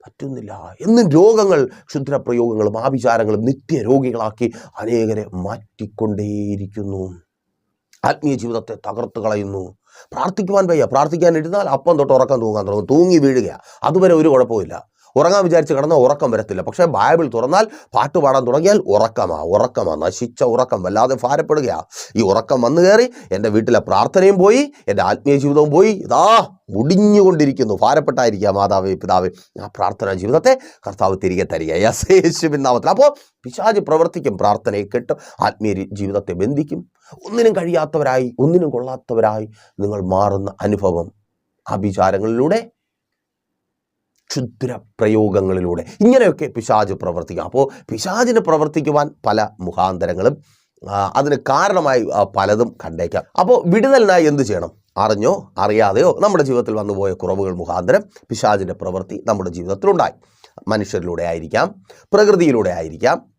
S1: പറ്റുന്നില്ല. എന്നും രോഗങ്ങൾ ക്ഷുദ്രപ്രയോഗങ്ങളും ആഭിചാരങ്ങളും നിത്യരോഗികളാക്കി അനേകരെ മാറ്റിക്കൊണ്ടേയിരിക്കുന്നു. ആത്മീയ ജീവിതത്തെ തകർത്ത് കളയുന്നു. പ്രാർത്ഥിക്കുവാൻ വയ്യ. പ്രാർത്ഥിക്കാൻ ഇരുന്നാൽ അപ്പം തൊട്ട് ഉറക്കം തൂങ്ങാൻ തുടങ്ങും. തൂങ്ങി വീഴുക അതുവരെ ഒരു കുഴപ്പമില്ല ഉറങ്ങാൻ വിചാരിച്ച് കിടന്നാൽ ഉറക്കം വരത്തില്ല. പക്ഷേ ബൈബിൾ തുറന്നാൽ പാട്ട് പാടാൻ തുടങ്ങിയാൽ ഉറക്കമാ ഉറക്കമാ. നശിച്ച ഉറക്കം വല്ലാതെ ഭാരപ്പെടുകയാ. ഈ ഉറക്കം വന്നു കയറി എന്റെ വീട്ടിലെ പ്രാർത്ഥനയും പോയി എന്റെ ആത്മീയ ജീവിതവും പോയി. ഇതാ മുടിഞ്ഞുകൊണ്ടിരിക്കുന്നു. ഭാരപ്പെട്ടായിരിക്കുക മാതാവേ പിതാവേ. ആ പ്രാർത്ഥനാ ജീവിതത്തെ കർത്താവ് തിരികെ തരിക. യസ് യേശു നാമത്തിൽ. അപ്പോൾ പിശാജ് പ്രവർത്തിക്കും പ്രാർത്ഥനയെ കെട്ടും ആത്മീയ ജീവിതത്തെ ബന്ധിക്കും. ഒന്നിനും കഴിയാത്തവരായി ഒന്നിനും കൊള്ളാത്തവരായി നിങ്ങൾ മാറുന്ന അനുഭവം ആഭിചാരങ്ങളിലൂടെ ക്ഷുദ്ര പ്രയോഗങ്ങളിലൂടെ ഇങ്ങനെയൊക്കെ പിശാജ് പ്രവർത്തിക്കാം. അപ്പോൾ പിശാജിന് പ്രവർത്തിക്കുവാൻ പല മുഖാന്തരങ്ങളും അതിന് കാരണമായി പലതും കണ്ടേക്കാം. അപ്പോൾ വിടുതലിനായി എന്ത് ചെയ്യണം? അറിഞ്ഞോ അറിയാതെയോ നമ്മുടെ ജീവിതത്തിൽ വന്നുപോയ കുറവുകൾ മുഖാന്തരം പിശാജിന്റെ പ്രവൃത്തി നമ്മുടെ ജീവിതത്തിലുണ്ടായി. മനുഷ്യരിലൂടെ ആയിരിക്കാം പ്രകൃതിയിലൂടെ ആയിരിക്കാം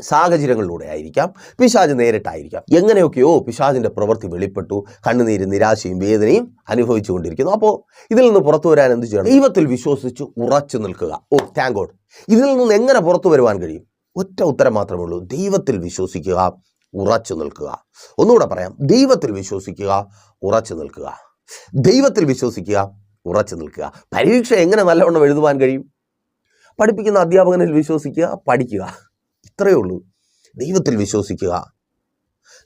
S1: സാഹചര്യങ്ങളിലൂടെ ആയിരിക്കാം പിശാജ് നേരിട്ടായിരിക്കാം. എങ്ങനെയൊക്കെയോ പിശാജിന്റെ പ്രവൃത്തി വെളിപ്പെട്ടു കണ്ണുനീര് നിരാശയും വേദനയും അനുഭവിച്ചു കൊണ്ടിരിക്കുന്നു അപ്പോൾ ഇതിൽ നിന്ന് പുറത്തു വരാൻ എന്ത് ചെയ്യണം? ദൈവത്തിൽ വിശ്വസിച്ച് ഉറച്ചു നിൽക്കുക. ഓ താങ്ക് ഗോഡ് ഇതിൽ നിന്ന് എങ്ങനെ പുറത്തു വരുവാൻ കഴിയും? ഒറ്റ ഉത്തരം മാത്രമേ ഉള്ളൂ. ദൈവത്തിൽ വിശ്വസിക്കുക ഉറച്ചു നിൽക്കുക. ഒന്നുകൂടെ പറയാം. ദൈവത്തിൽ വിശ്വസിക്കുക ഉറച്ചു നിൽക്കുക. ദൈവത്തിൽ വിശ്വസിക്കുക ഉറച്ചു നിൽക്കുക. പരീക്ഷ എങ്ങനെ നല്ലവണ്ണം എഴുതുവാൻ കഴിയും? പഠിപ്പിക്കുന്ന അധ്യാപകനിൽ വിശ്വസിക്കുക പഠിക്കുക. ഇത്രയേ ഉള്ളൂ. ദൈവത്തിൽ വിശ്വസിക്കുക.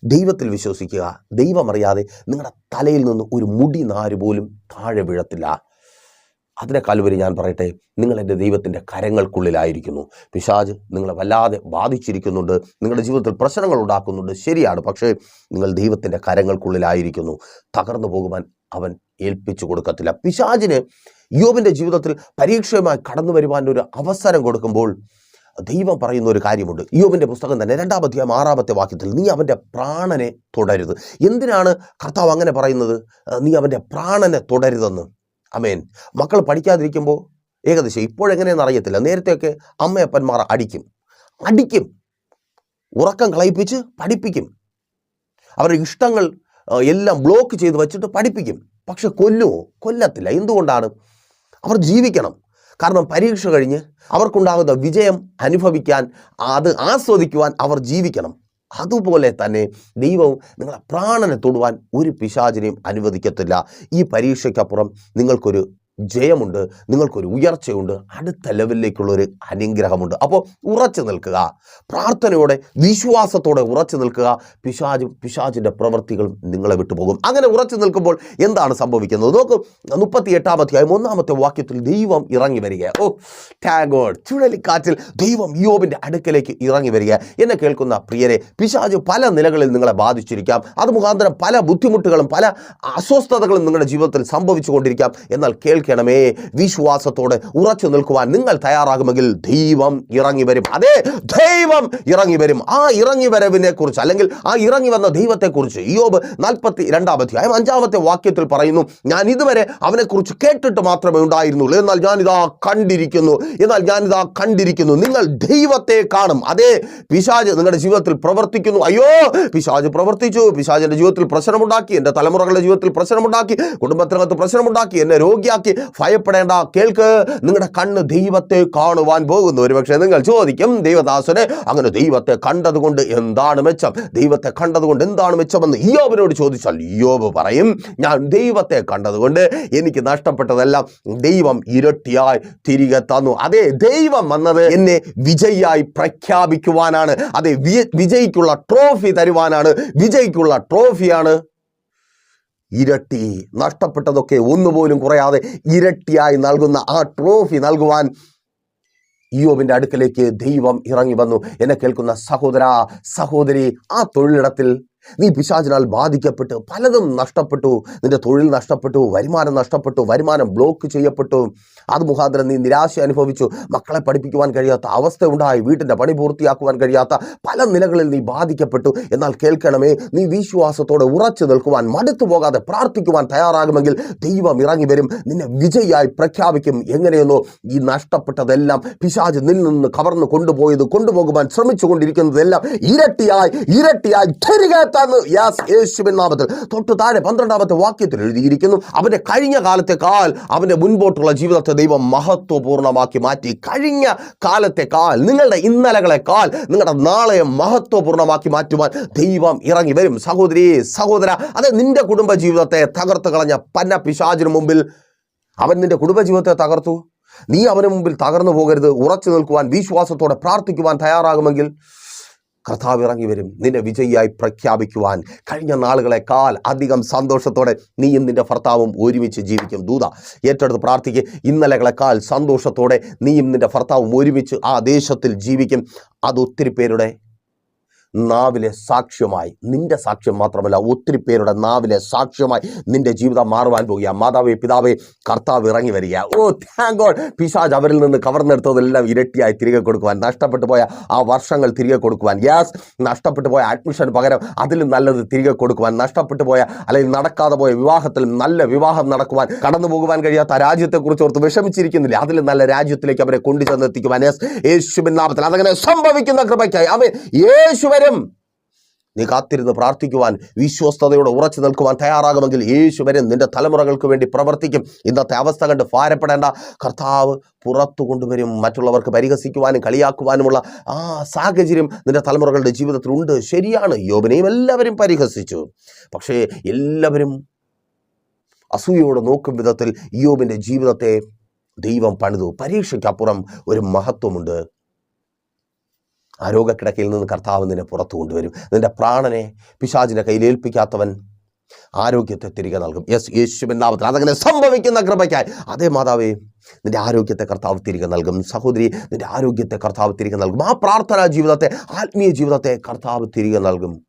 S1: ദൈവത്തിൽ വിശ്വസിക്കുക. ദൈവമറിയാതെ നിങ്ങളുടെ തലയിൽ നിന്ന് ഒരു മുടി നാര് പോലും താഴെ വീഴത്തില്ല. അതിനേക്കാൾ വരെ ഞാൻ പറയട്ടെ നിങ്ങൾ എന്റെ ദൈവത്തിന്റെ കരങ്ങൾക്കുള്ളിലായിരിക്കുന്നു. പിശാജ് നിങ്ങളെ വല്ലാതെ ബാധിച്ചിരിക്കുന്നുണ്ട്. നിങ്ങളുടെ ജീവിതത്തിൽ പ്രശ്നങ്ങൾ ഉണ്ടാക്കുന്നുണ്ട്. ശരിയാണ്. പക്ഷേ നിങ്ങൾ ദൈവത്തിന്റെ കരങ്ങൾക്കുള്ളിലായിരിക്കുന്നു. തകർന്നു പോകുവാൻ അവൻ ഏൽപ്പിച്ചു കൊടുക്കത്തില്ല. പിശാജിന് യോബിന്റെ ജീവിതത്തിൽ പരീക്ഷയുമായി കടന്നു വരുവാൻ ഒരു അവസരം കൊടുക്കുമ്പോൾ ദൈവം പറയുന്ന ഒരു കാര്യമുണ്ട്. യോബിന്റെ പുസ്തകം തന്നെ രണ്ടാം അധ്യായം ആറാമത്തെ വാക്യത്തിൽ നീ അവന്റെ പ്രാണനെ തുടരുത്. എന്തിനാണ് കർത്താവ് അങ്ങനെ പറയുന്നത്? നീ അവന്റെ പ്രാണനെ തുടരുതെന്ന്. അമേൻ മക്കൾ പഠിക്കാതിരിക്കുമ്പോൾ ഏകദേശം ഇപ്പോഴെങ്ങനെയെന്ന് അറിയത്തില്ല. നേരത്തെയൊക്കെ അമ്മയപ്പന്മാർ അടിക്കും. അടിക്കും. ഉറക്കം കളയിപ്പിച്ച് പഠിപ്പിക്കും. അവരുടെ ഇഷ്ടങ്ങൾ എല്ലാം ബ്ലോക്ക് ചെയ്ത് വെച്ചിട്ട് പഠിപ്പിക്കും. പക്ഷെ കൊല്ലുമോ കൊല്ലത്തില്ല. എന്തുകൊണ്ടാണ്? അവർ ജീവിക്കണം. കാരണം പരീക്ഷ കഴിഞ്ഞ് അവർക്കുണ്ടാകുന്ന വിജയം അനുഭവിക്കാൻ അത് ആസ്വദിക്കുവാൻ അവർ ജീവിക്കണം. അതുപോലെ തന്നെ ദൈവവും നിങ്ങളെ പ്രാണനെ തൊടുവാൻ ഒരു പിശാചിനെയും അനുവദിക്കത്തില്ല. ഈ പരീക്ഷയ്ക്കപ്പുറം നിങ്ങൾക്കൊരു ജയമുണ്ട് നിങ്ങൾക്കൊരു ഉയർച്ചയുണ്ട് അടുത്ത ലെവലിലേക്കുള്ള ഒരു അനുഗ്രഹമുണ്ട്. അപ്പോൾ ഉറച്ചു നിൽക്കുക പ്രാർത്ഥനയോടെ വിശ്വാസത്തോടെ ഉറച്ചു നിൽക്കുക പിശാജും പിശാജിന്റെ പ്രവൃത്തികളും നിങ്ങളെ വിട്ടുപോകും അങ്ങനെ ഉറച്ചു നിൽക്കുമ്പോൾ എന്താണ് സംഭവിക്കുന്നത്? നോക്കൂ മുപ്പത്തി എട്ടാം അധ്യായം ഒന്നാമത്തെ വാക്യത്തിൽ ദൈവം ഇറങ്ങി വരിക. ഓ ടാഗോഡ് ചുഴലിക്കാറ്റിൽ ദൈവം യോബിന്റെ അടുക്കലേക്ക് ഇറങ്ങി വരിക. എന്നെ കേൾക്കുന്ന പ്രിയരെ പിശാജ് പല നിലകളിൽ നിങ്ങളെ ബാധിച്ചിരിക്കാം. അത് മുഖാന്തരം പല ബുദ്ധിമുട്ടുകളും പല അസ്വസ്ഥതകളും നിങ്ങളുടെ ജീവിതത്തിൽ സംഭവിച്ചുകൊണ്ടിരിക്കാം എന്നാൽ കേൾക്കുക കേൾക്കണമേ വിശ്വാസത്തോടെ ഉറച്ചു നിൽക്കുവാൻ നിങ്ങൾ തയ്യാറാകുമെങ്കിൽ ദൈവം ഇറങ്ങി വരും. അതെ ദൈവം ഇറങ്ങി വരും. ആ ഇറങ്ങി വരവിനെ കുറിച്ച് അല്ലെങ്കിൽ ആ ഇറങ്ങി വന്ന ദൈവത്തെക്കുറിച്ച് യോബ് നാൽപ്പത്തി രണ്ടാം അധ്യായം അഞ്ചാമത്തെ വാക്യത്തിൽ പറയുന്നു ഞാൻ ഇതുവരെ അവനെക്കുറിച്ച് കേട്ടിട്ട് മാത്രമേ ഉണ്ടായിരുന്നുള്ളൂ. എന്നാൽ ഞാനിതാ കണ്ടിരിക്കുന്നു. എന്നാൽ ഞാനിതാ കണ്ടിരിക്കുന്നു. നിങ്ങൾ ദൈവത്തെ കാണും. അതെ പിശാജ് നിങ്ങളുടെ ജീവിതത്തിൽ പ്രവർത്തിക്കുന്നു. അയ്യോ പിശാജ് പ്രവർത്തിച്ചു. പിശാജിന്റെ ജീവിതത്തിൽ പ്രശ്നമുണ്ടാക്കി. എന്റെ തലമുറകളുടെ ജീവിതത്തിൽ പ്രശ്നമുണ്ടാക്കി. കുടുംബത്തിനകത്ത് പ്രശ്നമുണ്ടാക്കി. എന്നെ രോഗിയാക്കി. ഭയപ്പെടേണ്ട. കേൾക്ക്. നിങ്ങളുടെ കണ്ണ് ദൈവത്തെ കാണുവാൻ പോകുന്നു. ഒരുപക്ഷെ നിങ്ങൾ ചോദിക്കും ദൈവദാസനെ അങ്ങനെ ദൈവത്തെ കണ്ടതുകൊണ്ട് എന്താണ് മെച്ചം? ദൈവത്തെ കണ്ടതുകൊണ്ട് എന്താണ് മെച്ചമെന്ന് ഇയോബിനോട് ചോദിച്ചാൽ ഇയോബ് പറയും ഞാൻ ദൈവത്തെ കണ്ടതുകൊണ്ട് എനിക്ക് നഷ്ടപ്പെട്ടതെല്ലാം ദൈവം ഇരട്ടിയായി തിരികെ തന്നു. അതെ ദൈവം വന്നത് എന്നെ വിജയിയായി പ്രഖ്യാപിക്കുവാനാണ്. അതെ വിജയിക്കുള്ള ട്രോഫി തരുവാനാണ്. വിജയിക്കുള്ള ട്രോഫിയാണ് ഇരട്ടി നഷ്ടപ്പെട്ടതൊക്കെ ഒന്നുപോലും കുറയാതെ ഇരട്ടിയായി നൽകുന്ന ആ ട്രോഫി നൽകുവാൻ യോബിന്റെ അടുക്കലേക്ക് ദൈവം ഇറങ്ങി വന്നു. എന്നെ കേൾക്കുന്ന സഹോദര സഹോദരി ആ തൊഴിലിടത്തിൽ നീ പിശാചിനാൽ ബാധിക്കപ്പെട്ടു പലതും നഷ്ടപ്പെട്ടു നിന്റെ തൊഴിൽ നഷ്ടപ്പെട്ടു വരുമാനം നഷ്ടപ്പെട്ടു വരുമാനം ബ്ലോക്ക് ചെയ്യപ്പെട്ടു. അത് മുഖാന്തരം നീ നിരാശ അനുഭവിച്ചു. മക്കളെ പഠിപ്പിക്കുവാൻ കഴിയാത്ത അവസ്ഥ ഉണ്ടായി വീട്ടിന്റെ പണി പൂർത്തിയാക്കുവാൻ കഴിയാത്ത പല നിലകളിൽ നീ ബാധിക്കപ്പെട്ടു. എന്നാൽ കേൾക്കണമേ നീ വിശ്വാസത്തോടെ ഉറച്ചു നിൽക്കുവാൻ മടുത്തു പോകാതെ പ്രാർത്ഥിക്കുവാൻ തയ്യാറാകുമെങ്കിൽ ദൈവം ഇറങ്ങി വരും. നിന്നെ വിജയായി പ്രഖ്യാപിക്കും. എങ്ങനെയെന്നോ ഈ നഷ്ടപ്പെട്ടതെല്ലാം പിശാജ് നിന്നിൽ നിന്ന് കവർന്ന് കൊണ്ടുപോയത് കൊണ്ടുപോകുവാൻ ശ്രമിച്ചുകൊണ്ടിരിക്കുന്നതെല്ലാം ഇരട്ടിയായി ഇരട്ടിയായി തിരികെ തന്നു. യാസ് നാമത്തിൽ. തൊട്ട് താഴെ പന്ത്രണ്ടാമത്തെ വാക്യത്തിൽ എഴുതിയിരിക്കുന്നു അവന്റെ കഴിഞ്ഞ കാലത്തെക്കാൾ അവന്റെ മുൻപോട്ടുള്ള ജീവിതത്തെ ദൈവം മഹത്വപൂർണമാക്കി മാറ്റി. കഴിഞ്ഞ കാലത്തെക്കാൾ നിങ്ങളുടെ ഇന്നലകളെക്കാൾ നിങ്ങളുടെ നാളെ മഹത്വപൂർണമാക്കി മാറ്റുവാൻ ദൈവം ഇറങ്ങി വരും. സഹോദരി സഹോദര അത് നിന്റെ കുടുംബ ജീവിതത്തെ തകർത്ത് കളഞ്ഞ പന്ന പിശാചിന് മുമ്പിൽ അവൻ നിന്റെ കുടുംബജീവിതത്തെ തകർത്തു. നീ അവന് മുമ്പിൽ തകർന്നു പോകരുത്. ഉറച്ചു നിൽക്കുവാൻ വിശ്വാസത്തോടെ പ്രാർത്ഥിക്കുവാൻ തയ്യാറാകുമെങ്കിൽ കർത്താവ് ഇറങ്ങി വരും നിന്നെ വിജയിയായി പ്രഖ്യാപിക്കുവാൻ കഴിഞ്ഞ നാളുകളെക്കാൾ അധികം സന്തോഷത്തോടെ നീയും നിന്റെ ഭർത്താവും ഒരുമിച്ച് ജീവിക്കും. ദൂത ഏറ്റെടുത്ത് പ്രാർത്ഥിക്കുക ഇന്നലകളെക്കാൾ സന്തോഷത്തോടെ നീയും നിന്റെ ഭർത്താവും ഒരുമിച്ച് ആ ദേശത്തിൽ ജീവിക്കും. അത് ഒത്തിരി പേരുടെ നാവിലെ സാക്ഷ്യമായി നിന്റെ സാക്ഷ്യം മാത്രമല്ല ഒത്തിരി പേരുടെ നാവിലെ സാക്ഷ്യമായി നിന്റെ ജീവിതം മാറുവാൻ പോകുക. മാതാവേ പിതാവേ കർത്താവ് ഇറങ്ങി വരിക. ഓ താങ്ക് ഗോഡ് പിശാജ് അവരിൽ നിന്ന് കവർന്നെടുത്തതെല്ലാം ഇരട്ടിയായി തിരികെ കൊടുക്കുവാൻ നഷ്ടപ്പെട്ടു പോയ ആ വർഷങ്ങൾ തിരികെ കൊടുക്കുവാൻ. യാസ് നഷ്ടപ്പെട്ടു പോയ അഡ്മിഷൻ പകരം അതിലും നല്ലത് തിരികെ കൊടുക്കുവാൻ. നഷ്ടപ്പെട്ടു പോയ അല്ലെങ്കിൽ നടക്കാതെ പോയ വിവാഹത്തിൽ നല്ല വിവാഹം നടക്കുവാൻ കടന്നു പോകുവാൻ കഴിയാത്ത രാജ്യത്തെക്കുറിച്ച് ഓർത്ത് വിഷമിച്ചിരിക്കുന്നില്ല? അതിലും നല്ല രാജ്യത്തിലേക്ക് അവരെ കൊണ്ടുചെന്നെത്തിക്കുവാൻ. യെസ് യേശുവിൻ നാമത്തിൽ അതങ്ങനെ സംഭവിക്കുന്ന കൃപയ്ക്കായി. അവൻ യേശു വരും. നീ കാത്തിരുന്ന് പ്രാർത്ഥിക്കുവാൻ വിശ്വസ്തയോടെ ഉറച്ചു നിൽക്കുവാൻ തയ്യാറാകുമെങ്കിൽ യേശു വരും. നിന്റെ തലമുറകൾക്ക് വേണ്ടി പ്രവർത്തിക്കും. ഇന്നത്തെ അവസ്ഥ കണ്ട് ഭാരപ്പെടേണ്ട. കർത്താവ് പുറത്തു കൊണ്ടുവരും. മറ്റുള്ളവർക്ക് പരിഹസിക്കുവാനും കളിയാക്കുവാനുമുള്ള ആ സാഹചര്യം നിന്റെ തലമുറകളുടെ ജീവിതത്തിലുണ്ട്. ശരിയാണ്. യോബിനെയും എല്ലാവരും പരിഹസിച്ചു. പക്ഷേ എല്ലാവരും അസൂയയോടെ നോക്കും വിധത്തിൽ യോബിന്റെ ജീവിതത്തെ ദൈവം പണിതു. പരീക്ഷയ്ക്കപ്പുറം ഒരു മഹത്വമുണ്ട്. ആ രോഗക്കിടക്കയിൽ നിന്ന് കർത്താവ് നിന്നെ പുറത്തു കൊണ്ടുവരും. നിന്റെ പ്രാണനെ പിശാചിന്റെ കയ്യിൽ ഏൽപ്പിക്കാത്തവൻ ആരോഗ്യത്തെ തിരികെ നൽകും. യെസ് യേശുവിൻ നാമത്തിൽ അതങ്ങനെ സംഭവിക്കുന്ന കൃപയ്ക്കായി. അതേ മാതാവേ നിന്റെ ആരോഗ്യത്തെ കർത്താവ് തിരികെ നൽകും. സഹോദരി നിന്റെ ആരോഗ്യത്തെ കർത്താവ് തിരികെ നൽകും. ആ പ്രാർത്ഥനാ ജീവിതത്തെ ആത്മീയ ജീവിതത്തെ കർത്താവ് തിരികെ നൽകും.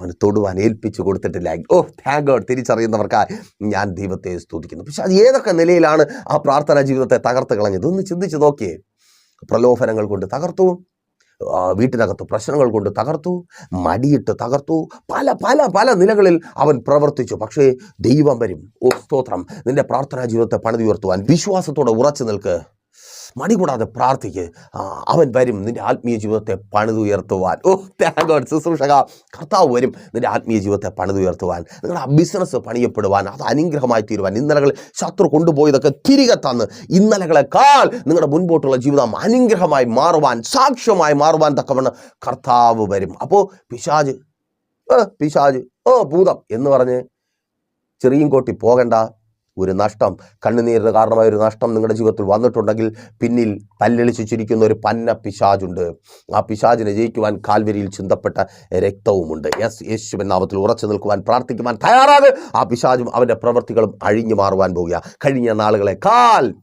S1: അവന് തൊടുവാൻ ഏൽപ്പിച്ചു കൊടുത്തിട്ടില്ല. ഓ താങ്ക് ഗോഡ് തിരിച്ചറിയുന്നവർക്കായി ഞാൻ ദൈവത്തെ സ്തുതിക്കുന്നു. പക്ഷെ അത് ഏതൊക്കെ നിലയിലാണ് ആ പ്രാർത്ഥനാ ജീവിതത്തെ തകർത്ത് കളഞ്ഞത്? ഒന്ന് ചിന്തിച്ച് നോക്കിയേ. പ്രലോഭനങ്ങൾ കൊണ്ട് തകർത്തു. വീട്ടിനകത്ത് പ്രശ്നങ്ങൾ കൊണ്ട് തകർത്തു മടിയിട്ട് തകർത്തു പല പല പല നിലകളിൽ അവൻ പ്രവർത്തിച്ചു. പക്ഷേ ദൈവം വരും. ഓ സ്തോത്രം. നിന്റെ പ്രാർത്ഥനാ ജീവിതത്തെ പണിതുയർത്തുവാൻ വിശ്വാസത്തോടെ ഉറച്ചു നിൽക്ക്. മടി കൂടാതെ പ്രാർത്ഥിക്ക് അവൻ വരും. നിന്റെ ആത്മീയ ജീവിതത്തെ പണിതുയർത്തുവാൻ. ഓ താങ്ക് ഗോഡ് ശുശ്രൂഷക കർത്താവ് വരും. നിന്റെ ആത്മീയ ജീവിതത്തെ പണിതുയർത്തുവാൻ. നിങ്ങളുടെ ബിസിനസ് പണിയപ്പെടുവാൻ. അത് അനുഗ്രഹമായി തീരുവാൻ. ഇന്നലകളിൽ ശത്രു കൊണ്ടുപോയതൊക്കെ തിരികെ തന്ന് ഇന്നലകളെക്കാൾ നിങ്ങളുടെ മുൻപോട്ടുള്ള ജീവിതം അനുഗ്രഹമായി മാറുവാൻ സാക്ഷ്യമായി മാറുവാൻ തക്കവണ്ണം കർത്താവ് വരും. അപ്പോൾ പിശാജ് പിശാജ് ഓ ഭൂതം എന്ന് പറഞ്ഞ് ചെറിയും കോട്ടി പോകണ്ട. ഒരു നഷ്ടം. കണ്ണുനീരിന് കാരണമായ ഒരു നഷ്ടം നിങ്ങളുടെ ജീവിതത്തിൽ വന്നിട്ടുണ്ടെങ്കിൽ പിന്നിൽ പല്ലളിച്ച് ചിരിക്കുന്ന ഒരു പന്ന പിശാജുണ്ട് ആ പിശാജിനെ ജയിക്കുവാൻ കാൽവരിയിൽ ചിന്തപ്പെട്ട രക്തവുമുണ്ട്. യെസ് യേശുവിൻ നാമത്തിൽ ഉറച്ചു നിൽക്കുവാൻ പ്രാർത്ഥിക്കുവാൻ തയ്യാറാകും ആ പിശാജും അവന്റെ പ്രവൃത്തികളും അഴിഞ്ഞു മാറുവാൻ പോവുക കഴിഞ്ഞ നാളുകളെക്കാൾ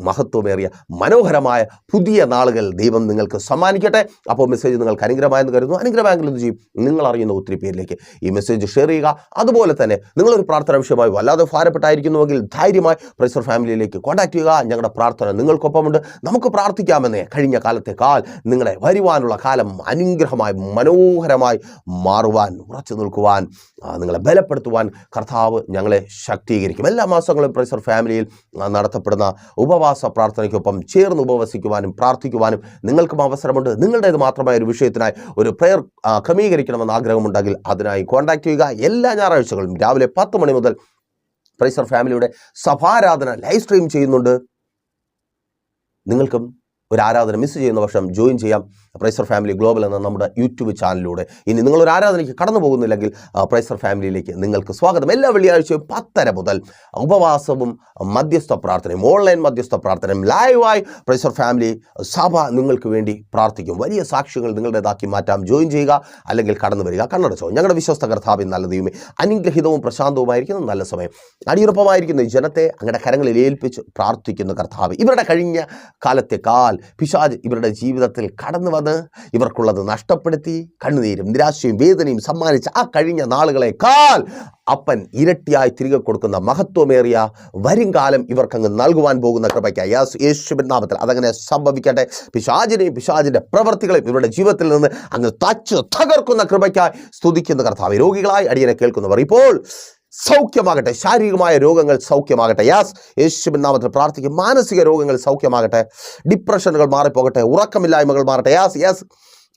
S1: മഹത്വമേറിയ മനോഹരമായ പുതിയ നാളുകൾ ദൈവം നിങ്ങൾക്ക് സമ്മാനിക്കട്ടെ. അപ്പോൾ മെസ്സേജ് നിങ്ങൾക്ക് അനുഗ്രഹമായെന്ന് കരുതുന്നു. അനുഗ്രഹമായെങ്കിൽ എന്ത് ചെയ്യും? നിങ്ങൾ അറിയുന്ന ഒത്തിരി പേരിലേക്ക് ഈ മെസ്സേജ് ഷെയർ ചെയ്യുക. അതുപോലെ തന്നെ നിങ്ങളൊരു പ്രാർത്ഥന വിഷയമായി വല്ലാതെ ഭാരപ്പെട്ടായിരിക്കുന്നുവെങ്കിൽ ധൈര്യമായി പ്രൈസർ ഫാമിലിയിലേക്ക് കോൺടാക്ട് ചെയ്യുക. ഞങ്ങളുടെ പ്രാർത്ഥന നിങ്ങൾക്കൊപ്പമുണ്ട്. നമുക്ക് പ്രാർത്ഥിക്കാമെന്നേ കഴിഞ്ഞ കാലത്തേക്കാൾ നിങ്ങളെ വരുവാനുള്ള കാലം അനുഗ്രഹമായി മനോഹരമായി മാറുവാൻ ഉറച്ചു നിൽക്കുവാൻ നിങ്ങളെ ബലപ്പെടുത്തുവാൻ കർത്താവ് ഞങ്ങളെ ശക്തീകരിക്കും. എല്ലാ മാസങ്ങളും പ്രൈസർ ഫാമിലിയിൽ നടത്തപ്പെടുന്ന ഉപവാസ പ്രാർത്ഥനയ്ക്കൊപ്പം ചേർന്ന് ഉപവസിക്കുവാനും പ്രാർത്ഥിക്കുവാനും നിങ്ങൾക്കും അവസരമുണ്ട്. നിങ്ങളുടേത് മാത്രമായ ഒരു വിഷയത്തിനായി ഒരു പ്രെയർ ക്രമീകരിക്കണമെന്ന് ആഗ്രഹമുണ്ടെങ്കിൽ അതിനായി കോൺടാക്ട് ചെയ്യുക. എല്ലാ ഞായറാഴ്ചകളും രാവിലെ പത്ത് മണി മുതൽ പ്രൈസർ ഫാമിലിയുടെ സഭാരാധന ലൈവ് സ്ട്രീം ചെയ്യുന്നുണ്ട്. നിങ്ങൾക്കും ഒരു ആരാധന മിസ് ചെയ്യുന്ന വർഷം ജോയിൻ ചെയ്യാം. പ്രൈസർ ഫാമിലി ഗ്ലോബൽ എന്ന നമ്മുടെ യൂട്യൂബ് ചാനലിലൂടെ. ഇനി നിങ്ങളൊരു ആരാധനയ്ക്ക് കടന്നു പോകുന്നില്ലെങ്കിൽ പ്രൈസർ ഫാമിലിയിലേക്ക് നിങ്ങൾക്ക് സ്വാഗതം. എല്ലാ വെള്ളിയാഴ്ചയും പത്തര മുതൽ ഉപവാസവും മധ്യസ്ഥ പ്രാർത്ഥനയും ഓൺലൈൻ മധ്യസ്ഥ പ്രാർത്ഥനയും ലൈവായി പ്രൈസർ ഫാമിലി സഭ നിങ്ങൾക്ക് വേണ്ടി പ്രാർത്ഥിക്കും. വലിയ സാക്ഷ്യങ്ങൾ നിങ്ങളുടേതാക്കി മാറ്റാം. ജോയിൻ ചെയ്യുക അല്ലെങ്കിൽ കടന്നു വരിക. കണ്ണടച്ചോ. ഞങ്ങളുടെ വിശ്വസ്ത കർത്താവിൻ നല്ല ദൈവമേ അനുഗ്രഹിതവും പ്രശാന്തവുമായിരിക്കുന്ന നല്ല സമയം. അടിയുറപ്പമായിരിക്കുന്ന ജനത്തെ അങ്ങയുടെ കരങ്ങളിൽ ഏൽപ്പിച്ച് പ്രാർത്ഥിക്കുന്ന കർത്താവ്. ഇവരുടെ കഴിഞ്ഞ കാലത്തെ കാൽ പിശാജ് ഇവരുടെ ജീവിതത്തിൽ കടന്നു വന്ന് ഇവർക്കുള്ളത് നഷ്ടപ്പെടുത്തി കണ്ണുനീരും നിരാശയും വേദനയും സമ്മാനിച്ച ആ കഴിഞ്ഞ നാളുകളെക്കാൾ അപ്പൻ ഇരട്ടിയായി തിരികെ കൊടുക്കുന്ന മഹത്വമേറിയ വരുംകാലം ഇവർക്കങ്ങ് നൽകുവാൻ പോകുന്ന കൃപയ്ക്കായി. യേശു- യേശുവിൻ നാമത്തിൽ അതങ്ങനെ സംഭവിക്കട്ടെ. പിശാചിനെയും പിശാചിന്റെ പ്രവർത്തികളെയും ഇവരുടെ ജീവിതത്തിൽ നിന്ന് അങ്ങ് തച്ച് തകർക്കുന്ന കൃപയ്ക്കായി സ്തുതിക്കുന്ന കർത്താവ്. രോഗികളായി അടിയനെ കേൾക്കുന്നവർ ഇപ്പോൾ സൗഖ്യമാകട്ടെ. ശാരീരികമായ രോഗങ്ങൾ സൗഖ്യമാകട്ടെ. യാസ് യേശുവിൻ നാമത്തിൽ പ്രാർത്ഥിക്കും. മാനസിക രോഗങ്ങൾ സൗഖ്യമാകട്ടെ. ഡിപ്രഷനുകൾ മാറിപ്പോകട്ടെ. ഉറക്കമില്ലായ്മകൾ മാറട്ടെ. യാസ് യാസ്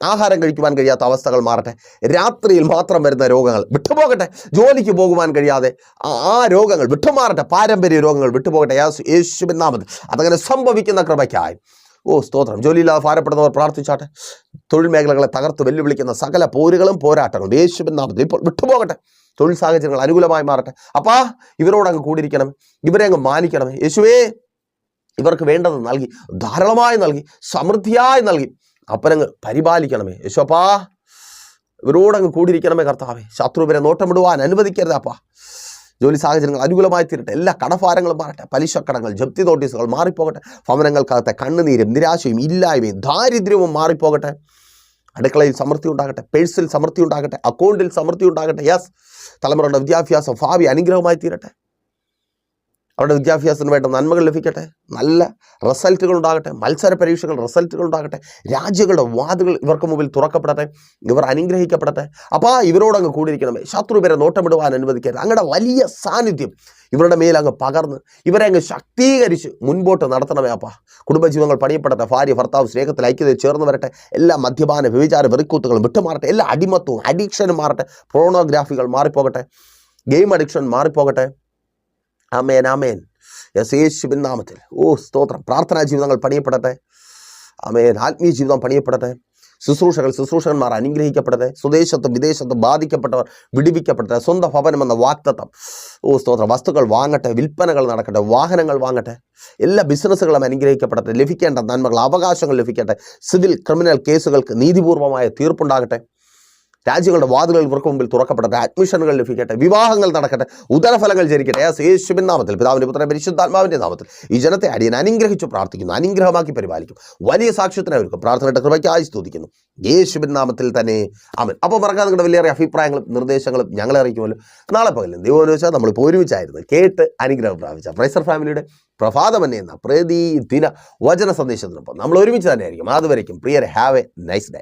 S1: ആഹാരം കഴിക്കുവാൻ കഴിയാത്ത അവസ്ഥകൾ മാറട്ടെ. രാത്രിയിൽ മാത്രം വരുന്ന രോഗങ്ങൾ വിട്ടുപോകട്ടെ. ജോലിക്ക് പോകുവാൻ കഴിയാതെ ആ- രോഗങ്ങൾ വിട്ടുമാറട്ടെ. പാരമ്പര്യ രോഗങ്ങൾ വിട്ടുപോകട്ടെ. യാസ് യേശുവിൻ നാമത്തിൽ. അതങ്ങനെ സംഭവിക്കുന്ന കൃപയ്ക്കായി. ഓ സ്തോത്രം. ജോലിയില്ലാതെ ഭാരപ്പെടുന്നവർ പ്രാർത്ഥിച്ചാട്ടെ. തൊഴിൽ മേഖലകളെ തകർത്ത് വെല്ലുവിളിക്കുന്ന സകല പോരുകളും പോരാട്ടങ്ങളും യേശുവിൻ നാമത്തിൽ ഇപ്പോൾ വിട്ടുപോകട്ടെ. തൊഴിൽ സാഹചര്യങ്ങൾ അനുകൂലമായി മാറട്ടെ. അപ്പാ ഇവരോട് അങ്ങ് കൂടിയിരിക്കണം. ഇവരെ അങ്ങ് മാനിക്കണം. യേശുവേ ഇവർക്ക് വേണ്ടത് നൽകി ധാരാളമായി നൽകി സമൃദ്ധിയായി നൽകി. അപ്പനങ്ങ് പരിപാലിക്കണമേ. യേശോപ്പാ ഇവരോടങ്ങ് കൂടിയിരിക്കണമേ കർത്താവേ. ശത്രു നോട്ടമിടുവാൻ അനുവദിക്കരുത് അപ്പാ. ജോലി സാഹചര്യങ്ങൾ അനുകൂലമായി തീരട്ടെ. എല്ലാ കടഭാരങ്ങളും മാറട്ടെ. പലിശക്കടങ്ങൾ ജപ്തി നോട്ടീസുകൾ മാറിപ്പോകട്ടെ. ഭവനങ്ങൾക്കകത്തെ കണ്ണുനീരും നിരാശയും ഇല്ലായ്മയും ദാരിദ്ര്യവും മാറിപ്പോകട്ടെ. അടുക്കളയിൽ സമൃദ്ധി ഉണ്ടാകട്ടെ പേഴ്സിൽ സമൃദ്ധി ഉണ്ടാകട്ടെ അക്കൗണ്ടിൽ സമൃദ്ധി ഉണ്ടാകട്ടെ. യെസ് തലമുറയുടെ വിദ്യാഭ്യാസം ഭാവി അനുഗ്രഹമായി തീരട്ടെ. അവരുടെ വിദ്യാഭ്യാസത്തിന് വേണ്ട നന്മകൾ ലഭിക്കട്ടെ. നല്ല റിസൾട്ടുകൾ ഉണ്ടാകട്ടെ മത്സര പരീക്ഷകൾ റിസൾട്ടുകൾ ഉണ്ടാകട്ടെ രാജ്യങ്ങളുടെ വാതുകൾ ഇവർക്ക് മുമ്പിൽ തുറക്കപ്പെടട്ടെ. ഇവർ അനുഗ്രഹിക്കപ്പെടട്ടെ. അപ്പോൾ ഇവരോടങ്ങ് കൂടിയിരിക്കണമേ. ശത്രു ഇവരെ നോട്ടമിടുവാൻ അനുവദിക്കരുത്. അങ്ങടെ വലിയ സാന്നിധ്യം ഇവരുടെ മേൽ അങ്ങ് പകർന്ന് ഇവരെ അങ്ങ് ശക്തീകരിച്ച് മുൻപോട്ട് നടത്തണമേ അപ്പാ. കുടുംബജീവങ്ങൾ പണിയപ്പെടട്ടെ. ഭാര്യ ഭർത്താവ് സ്നേഹത്തിൽ ഐക്യത ചേർന്ന് വരട്ടെ. എല്ലാ മദ്യപാന വ്യഭിചാര വെറുക്കൂത്തുകളും വിട്ടുമാറട്ടെ. എല്ലാ അടിമത്വവും അഡിക്ഷനും മാറട്ടെ. പ്രോണോഗ്രാഫികൾ മാറിപ്പോകട്ടെ. ഗെയിം അഡിക്ഷൻ മാറിപ്പോകട്ടെ. ആമേൻ ആമേൻ. യെസ് യേശുവിൻ നാമത്തിൽ. ഓ സ്തോത്രം. പ്രാർത്ഥനാ ജീവിതങ്ങൾ പണിയപ്പെടട്ടെ. ആമേൻ. ആത്മീയ ജീവിതം പണിയപ്പെടട്ടെ. ശുശ്രൂഷകൾ ശുശ്രൂഷകന്മാർ അനുഗ്രഹിക്കപ്പെടട്ടെ. സ്വദേശത്തും വിദേശത്തും ബാധിക്കപ്പെട്ടവർ വിടിവിക്കപ്പെടട്ടെ. സ്വന്തം എന്ന വാക്തത്വം ഓ സ്തോത്രം. വസ്തുക്കൾ വാങ്ങട്ടെ വിൽപ്പനകൾ നടക്കട്ടെ വാഹനങ്ങൾ വാങ്ങട്ടെ. എല്ലാ ബിസിനസ്സുകളും അനുഗ്രഹിക്കപ്പെടട്ടെ. ലഭിക്കേണ്ട നന്മകൾ അവകാശങ്ങൾ ലഭിക്കട്ടെ. സിവിൽ ക്രിമിനൽ കേസുകൾക്ക് നീതിപൂർവമായ തീർപ്പുണ്ടാകട്ടെ. രാജ്യങ്ങളുടെ വാതിലുകൾ ഇവർക്ക് മുമ്പിൽ തുറക്കപ്പെടട്ടെ അഡ്മിഷനുകൾ ലഭിക്കട്ടെ വിവാഹങ്ങൾ നടക്കട്ടെ ഉദരഫലങ്ങൾ ജനിക്കട്ടെ. യേശു യേശുവിൻ നാമത്തിൽ പിതാവിന്റെ പുത്രൻ പരിശുദ്ധാത്മാവിന്റെ നാമത്തിൽ ഈ ജനത്തെ അടിയൻ അനുഗ്രഹിച്ചു പ്രാർത്ഥിക്കുന്നു അനുഗ്രഹമാക്കി പരിപാലിക്കും. വലിയ സാക്ഷ്യത്തിന് അവർക്കും പ്രാർത്ഥനയുടെ കൃപയ്ക്കായി സ്തുതിക്കുന്നു. യേശുവിൻ നാമത്തിൽ തന്നെ അവൻ അപ്പോൾ മറക്കാതെ നിങ്ങളുടെ വലിയ അഭിപ്രായങ്ങളും നിർദ്ദേശങ്ങളും ഞങ്ങളെ അറിയിക്കുമല്ലോ. നാളെ പകലും ദൈവം എന്ന് വെച്ചാൽ നമ്മളിപ്പോൾ ഒരുമിച്ചായിരുന്നു. കേട്ട് അനുഗ്രഹം പ്രാപിച്ച പ്രൈസർ ഫാമിലിയുടെ പ്രഭാതമന്നെ എന്ന പ്രതിദിന വചന സന്ദേശത്തിനൊപ്പം നമ്മൾ ഒരുമിച്ച് തന്നെ ആയിരിക്കും പ്രിയരെ have a nice day